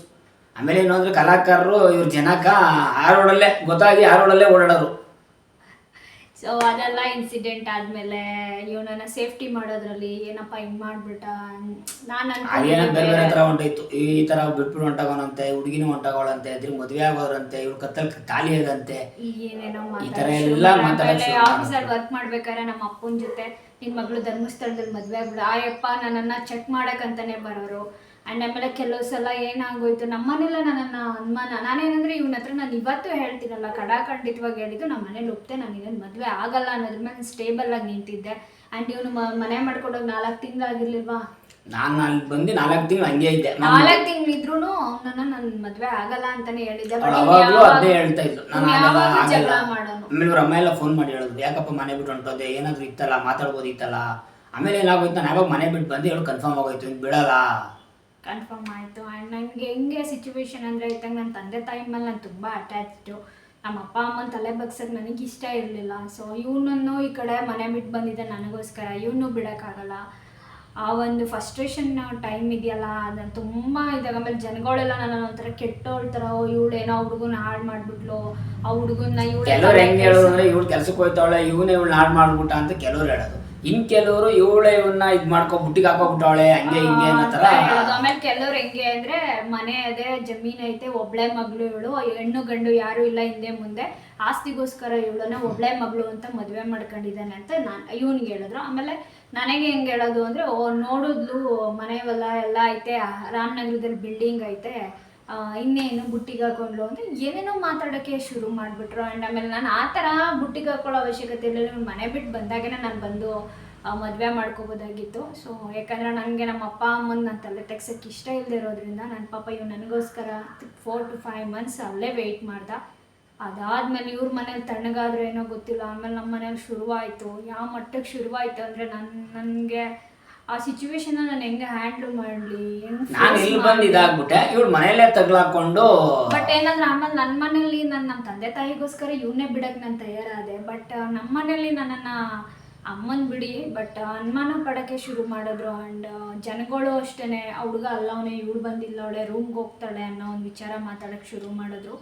ಆಮೇಲೆ ಏನು ಅಂದ್ರೆ ಕಲಾಕಾರರು ಇವ್ರ ಜನಕ ಆ ರೋಡಲ್ಲೇ ಗೊತ್ತಾಗಿ ಆ ರೋಡಲ್ಲೇ ಓಡಾಡೋರು. ಸೊ ಅದೆಲ್ಲ ಇನ್ಸಿಡೆಂಟ್ ಆದ್ಮೇಲೆ ಇವನನ್ನ ಸೇಫ್ಟಿ ಮಾಡೋದ್ರಲ್ಲಿ ಏನಪ್ಪ ಹಿಂಗ್ ಮಾಡ್ಬಿಟ್ಟ? ನಾನು ಅದೇನೋ ಬೇರೆ ಬೇರೆ ಈ ತರ ಬಿಟ್ಬಿಟ್ಟು ಹೊಂಟಾಗೋನಂತೆ ಹುಡುಗಿನೂ ಹೊಂಟಾಗೋಳಂತೆ ಅದ್ರ ಮದುವೆ ಆಗೋರಂತೆ ಇವ್ರ ಕತ್ತಲ್ ತಾಲಿ ಅದಂತೆ ಏನೇನೋ ಈ ಎಲ್ಲ ಆಫೀಸಲ್ಲಿ ವರ್ಕ್ ಮಾಡ್ಬೇಕಾದ್ರೆ ನಮ್ಮ ಅಪ್ಪನ ಜೊತೆ ನಿನ್ ಮಗಳು ಧರ್ಮಸ್ಥಳದಲ್ಲಿ ಮದ್ವೆ ಆಗ್ಬಿಡ. ಆಯಪ್ಪ ನನ್ನನ್ನ ಚೆಕ್ ಮಾಡಕ್ಕಂತಾನೆ ಬರೋರು. ಅಂಡ್ ಆಮೇಲೆ ಕೆಲವು ಸಲ ಏನಾಗೋಯ್ತು? ನಮ್ಮನೆಲ್ಲ ನನ್ನನ್ನ ಅನುಮಾನ. ನಾನೇನಂದ್ರೆ ಇವನ ಹತ್ರ ನಾನು ಇವತ್ತು ಹೇಳ್ತೀನಲ್ಲ ಕಡಾಖಂಡಿತವಾಗಿ ಹೇಳಿದ್ದು ನಮ್ಮ ಮನೇಲಿ ಒಪ್ತೆ ನಾನು ಇದನ್ನ ಮದ್ವೆ ಆಗಲ್ಲ ಅನ್ನೋದ್ರ ಮೇಲೆ ಸ್ಟೇಬಲ್ ಆಗಿ ನಿಂತಿದ್ದೆ. ಅಂಡ್ ಇವನು ಮನೆ ಮಾಡ್ಕೊಂಡೋಗಿ ನಾಲ್ಕು ತಿಂಗಳಾಗಿರ್ಲಿಲ್ವಾ ನಾನು ಅಲ್ಲಿ ಬಂದು ನಾಲ್ಕು ತಿಂಗಳು ಹಂಗೆ ಇದ್ದೆ. ನಾಲ್ಕು ತಿಂಗಳು ತಿಂಗಳಿದ್ರು ಅವನನ್ನ ನನ್ ಮದ್ವೆ ಆಗಲ್ಲ ಅಂತಾನೆ ಹೇಳಿದ್ದೆ. ಬಟ್ ಅದೇ ಹೇಳ್ತಾ ಇದ್ಲು. ನಾನು ಆಗಲ್ಲ ಆಗಲ್ಲ. ಆಮೇಲೆ ಇವ್ರ ಅಮ್ಮ ಎಲ್ಲ ಫೋನ್ ಮಾಡಿ ಹೇಳಿದ್ರು. ಯಾಕಪ್ಪ ಮನೆ ಬಿಟ್ಟು ಹೊಂಟೋದೆ ಏನಾದ್ರು ಇತ್ತಲ್ಲ? ಮಾತಾಡ್ಬೋದಿತ್ತಲ್ಲ? ಆಮೇಲೆ ಏನಾಗೋಯ್ತು? ನಾನು ಯಾವಾಗ ಮನೆ ಬಿಟ್ಟು ಬಂದು ಹೇಳು ಕನ್ಫರ್ಮ್ ಆಗೋಯ್ತು. ಹಿಂಗೆ ಬಿಡಲ್ಲ. ಕನ್ಫರ್ಮ್ ಆಯಿತು. ಆ್ಯಂಡ್ ನನಗೆ ಹೆಂಗೆ ಸಿಚುವೇಶನ್ ಅಂದರೆ ಇದ್ದಂಗೆ ನನ್ನ ತಂದೆ ತಾಯಿ ಮೇಲೆ ನಾನು ತುಂಬ ಅಟ್ಯಾಚ್ಡು ನಮ್ಮ ಅಪ್ಪ ಅಮ್ಮನ ತಲೆ ಬಗ್ಸೋದು ನನಗೆ ಇಷ್ಟ ಇರಲಿಲ್ಲ. ಸೊ ಇವನನ್ನು ಈ ಕಡೆ ಮನೆ ಬಿಟ್ಟು ಬಂದಿದ್ದೆ ನನಗೋಸ್ಕರ. ಇವನು ಬಿಡೋಕ್ಕಾಗಲ್ಲ. ಆ ಒಂದು ಫಸ್ಟ್ರೇಷನ್ ಟೈಮ್ ಇದೆಯಲ್ಲ ಅದನ್ನು ತುಂಬ ಇದಾಗ ಆಮೇಲೆ ಜನಗಳೆಲ್ಲ ನನ್ನ ಒಂಥರ ಕೆಟ್ಟೋಳ್ ಥರ ಇವಳು ಏನೋ ಹುಡುಗನ ಹಾಳು ಮಾಡಿಬಿಟ್ಲು. ಆ ಹುಡುಗನ್ನ ಇವಳು ಹೆಂಗೆ ಹೇಳೋದು ಅಂದ್ರೆ ಇವಳು ಕೆಲಸಕ್ಕೆ ಹೋಗ್ತಾವಳೆ ಇವನೇ ಇವಳು ಹಾಳು ಮಾಡ್ಬಿಟ್ಟ ಅಂತ ಕೆಲವ್ರು ಹೇಳೋದು. ಇನ್ ಕೆಲವರು ಇವಳೆ ಇವನ್ನ ಇದ್ ಮಾಡ್ಕೊ ಬುಟ್ಟಿಗೆ ಹಾಕೋಬಿಟ್ಟವಳೆ ಹಂಗೆ ಹಿಂಗೆ ಅನ್ನೋ ತರ. ಆಮೇಲೆ ಕೆಲವ್ರು ಹೆಂಗೆ ಅಂದ್ರೆ ಮನೆ ಅದೇ ಜಮೀನ್ ಐತೆ ಒಬ್ಳೆ ಮಗಳು ಇವಳು ಹೆಣ್ಣು ಗಂಡು ಯಾರು ಇಲ್ಲ ಹಿಂದೆ ಮುಂದೆ. ಆಸ್ತಿಗೋಸ್ಕರ ಇವಳನ್ನ ಒಬ್ಳೆ ಮಗಳು ಅಂತ ಮದ್ವೆ ಮಾಡ್ಕೊಂಡಿದ್ದಾನೆ ಅಂತ ನಾನ್ ಇವನ್ಗೆ ಹೇಳಿದ್ರು ಆಮೇಲೆ ನನಗೆ ಹೆಂಗ್ ಹೇಳೋದು ಅಂದ್ರೆ ಓ ನೋಡಿದ್ಲು ಮನೆ ಹೊಲ ಎಲ್ಲ ಐತೆ ರಾಮನಗರದಲ್ಲಿ ಬಿಲ್ಡಿಂಗ್ ಐತೆ. ಇನ್ನೇನು ಬುಟ್ಟಿಗೆ ಹಾಕೊಂಡ್ಲು ಅಂತ ಏನೇನೋ ಮಾತಾಡೋಕ್ಕೆ ಶುರು ಮಾಡಿಬಿಟ್ರು. ಆ್ಯಂಡ್ ಆಮೇಲೆ ನಾನು ಆ ಥರ ಬುಟ್ಟಿಗೆ ಹಾಕೊಳ್ಳೋ ಅವಶ್ಯಕತೆ ಇಲ್ಲ ನಿಮ್ಮ ಮನೆ ಬಿಟ್ಟು ಬಂದಾಗೇ ನಾನು ಬಂದು ಮದುವೆ ಮಾಡ್ಕೋಬೋದಾಗಿತ್ತು. ಸೊ ಯಾಕಂದರೆ ನನಗೆ ನಮ್ಮ ಅಪ್ಪ, ಅಮ್ಮನ ನನ್ನ ತಲೆ ತೆಗ್ಸೋಕ್ಕೆ ಇಷ್ಟ ಇಲ್ಲದೆ ಇರೋದ್ರಿಂದ ನನ್ನ ಪಾಪ ಇವ್ ನನಗೋಸ್ಕರ ಫೋರ್ ಟು ಫೈವ್ ಮಂತ್ಸ್ ಅಲ್ಲೇ ವೆಯ್ಟ್ ಮಾಡ್ದೆ. ಅದಾದ್ಮೇಲೆ ಇವ್ರ ಮನೇಲಿ ತಣ್ಣಗಾದ್ರೂ ಏನೋ ಗೊತ್ತಿಲ್ಲ. ಆಮೇಲೆ ನಮ್ಮ ಮನೇಲಿ ಶುರುವಾಯಿತು. ಯಾವ ಮಟ್ಟಕ್ಕೆ ಶುರುವಾಯಿತು ಅಂದರೆ ನನ್ನ ನನಗೆ ಆ ಸಿಚುವೇಶನ್ ನಾನು ಹೆಂಗೆ ಹ್ಯಾಂಡಲ್ ಮಾಡಲಿ? ನಾನು ಇಲ್ಲಿ ಬಂದು ಇದಾಗ್ಬಿಟ್ಟೆ. ಇವಳು ಮನೆಯಲ್ಲೇ ತಗ್ಲಾಕೊಂಡು ಬಟ್ ಏನಂದ್ರೆ ಆಮೇಲೆ ನನ್ನ ಮನೇಲಿ ನನ್ನ ನಮ್ಮ ತಂದೆ ತಾಯಿಗೋಸ್ಕರ ಇವನ್ನೇ ಬಿಡಕ್ಕೆ ನಾನು ತಯಾರಾದೆ. ಬಟ್ ನಮ್ಮ ಮನೇಲಿ ನನ್ನನ್ನು ಅಮ್ಮನ ಬಿಡಿ. ಬಟ್ ಅನುಮಾನ ಪಡಕ್ಕೆ ಶುರು ಮಾಡಿದ್ರು. ಆ್ಯಂಡ್ ಜನಗಳು ಅಷ್ಟೇ ಆ ಹುಡುಗ ಅಲ್ಲ ಅವನೇ ಇವಳು ಬಂದಿಲ್ಲ ಅವಳೆ ರೂಮ್ಗೆ ಹೋಗ್ತಾಳೆ ಅನ್ನೋ ಒಂದು ವಿಚಾರ ಮಾತಾಡೋಕ್ಕೆ ಶುರು ಮಾಡಿದ್ರು.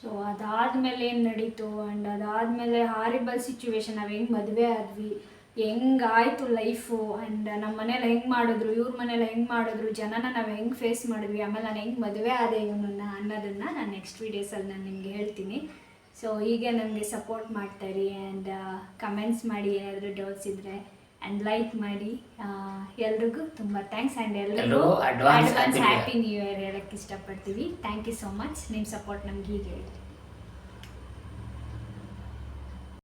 ಸೊ ಅದಾದ್ಮೇಲೆ ಏನು ನಡೀತು? ಆ್ಯಂಡ್ ಅದಾದ್ಮೇಲೆ ಹಾರಿಬಲ್ ಸಿಚುವೇಶನ್ ನಾವು ಹೆಂಗೆ ಮದುವೆ ಆದ್ವಿ? ಹೆಂಗಾಯ್ತು ಲೈಫು ಆ್ಯಂಡ್ ನಮ್ಮ ಮನೇಲಿ ಹೆಂಗೆ ಮಾಡಿದ್ರು? ಇವ್ರ ಮನೇಲಿ ಹೆಂಗೆ ಮಾಡಿದ್ರು? ಜನನ ನಾವು ಹೆಂಗೆ ಫೇಸ್ ಮಾಡಿದ್ವಿ? ಆಮೇಲೆ ನಾನು ಹೆಂಗೆ ಮದುವೆ ಆದೆ ಇವನನ್ನ ಅನ್ನೋದನ್ನು ನಾನು ನೆಕ್ಸ್ಟ್ ವೀಡಿಯೋಸಲ್ಲಿ ನಾನು ನಿಮ್ಗೆ ಹೇಳ್ತೀನಿ. ಸೊ ಹೀಗೆ ನನಗೆ ಸಪೋರ್ಟ್ ಮಾಡ್ತಾಯಿರಿ ಆ್ಯಂಡ್ ಕಮೆಂಟ್ಸ್ ಮಾಡಿ ಏನಾದರೂ ಡೌಟ್ಸ್ ಇದ್ದರೆ ಆ್ಯಂಡ್ ಲೈಕ್ ಮಾಡಿ. ಎಲ್ರಿಗೂ ತುಂಬ ಥ್ಯಾಂಕ್ಸ್ ಆ್ಯಂಡ್ ಎಲ್ರಿಗೂ ಎಲ್ರಿಗೂ ಅಡ್ವಾನ್ಸ್. ಹ್ಯಾಪಿ ನ್ಯೂ ಇಯರ್ ಹೇಳಕ್ಕೆ ಇಷ್ಟಪಡ್ತೀವಿ. ಥ್ಯಾಂಕ್ ಯು ಸೋ ಮಚ್ ನಿಮ್ಮ ಸಪೋರ್ಟ್ ನಮ್ಗೆ ಹೀಗೆ ಇರಲಿ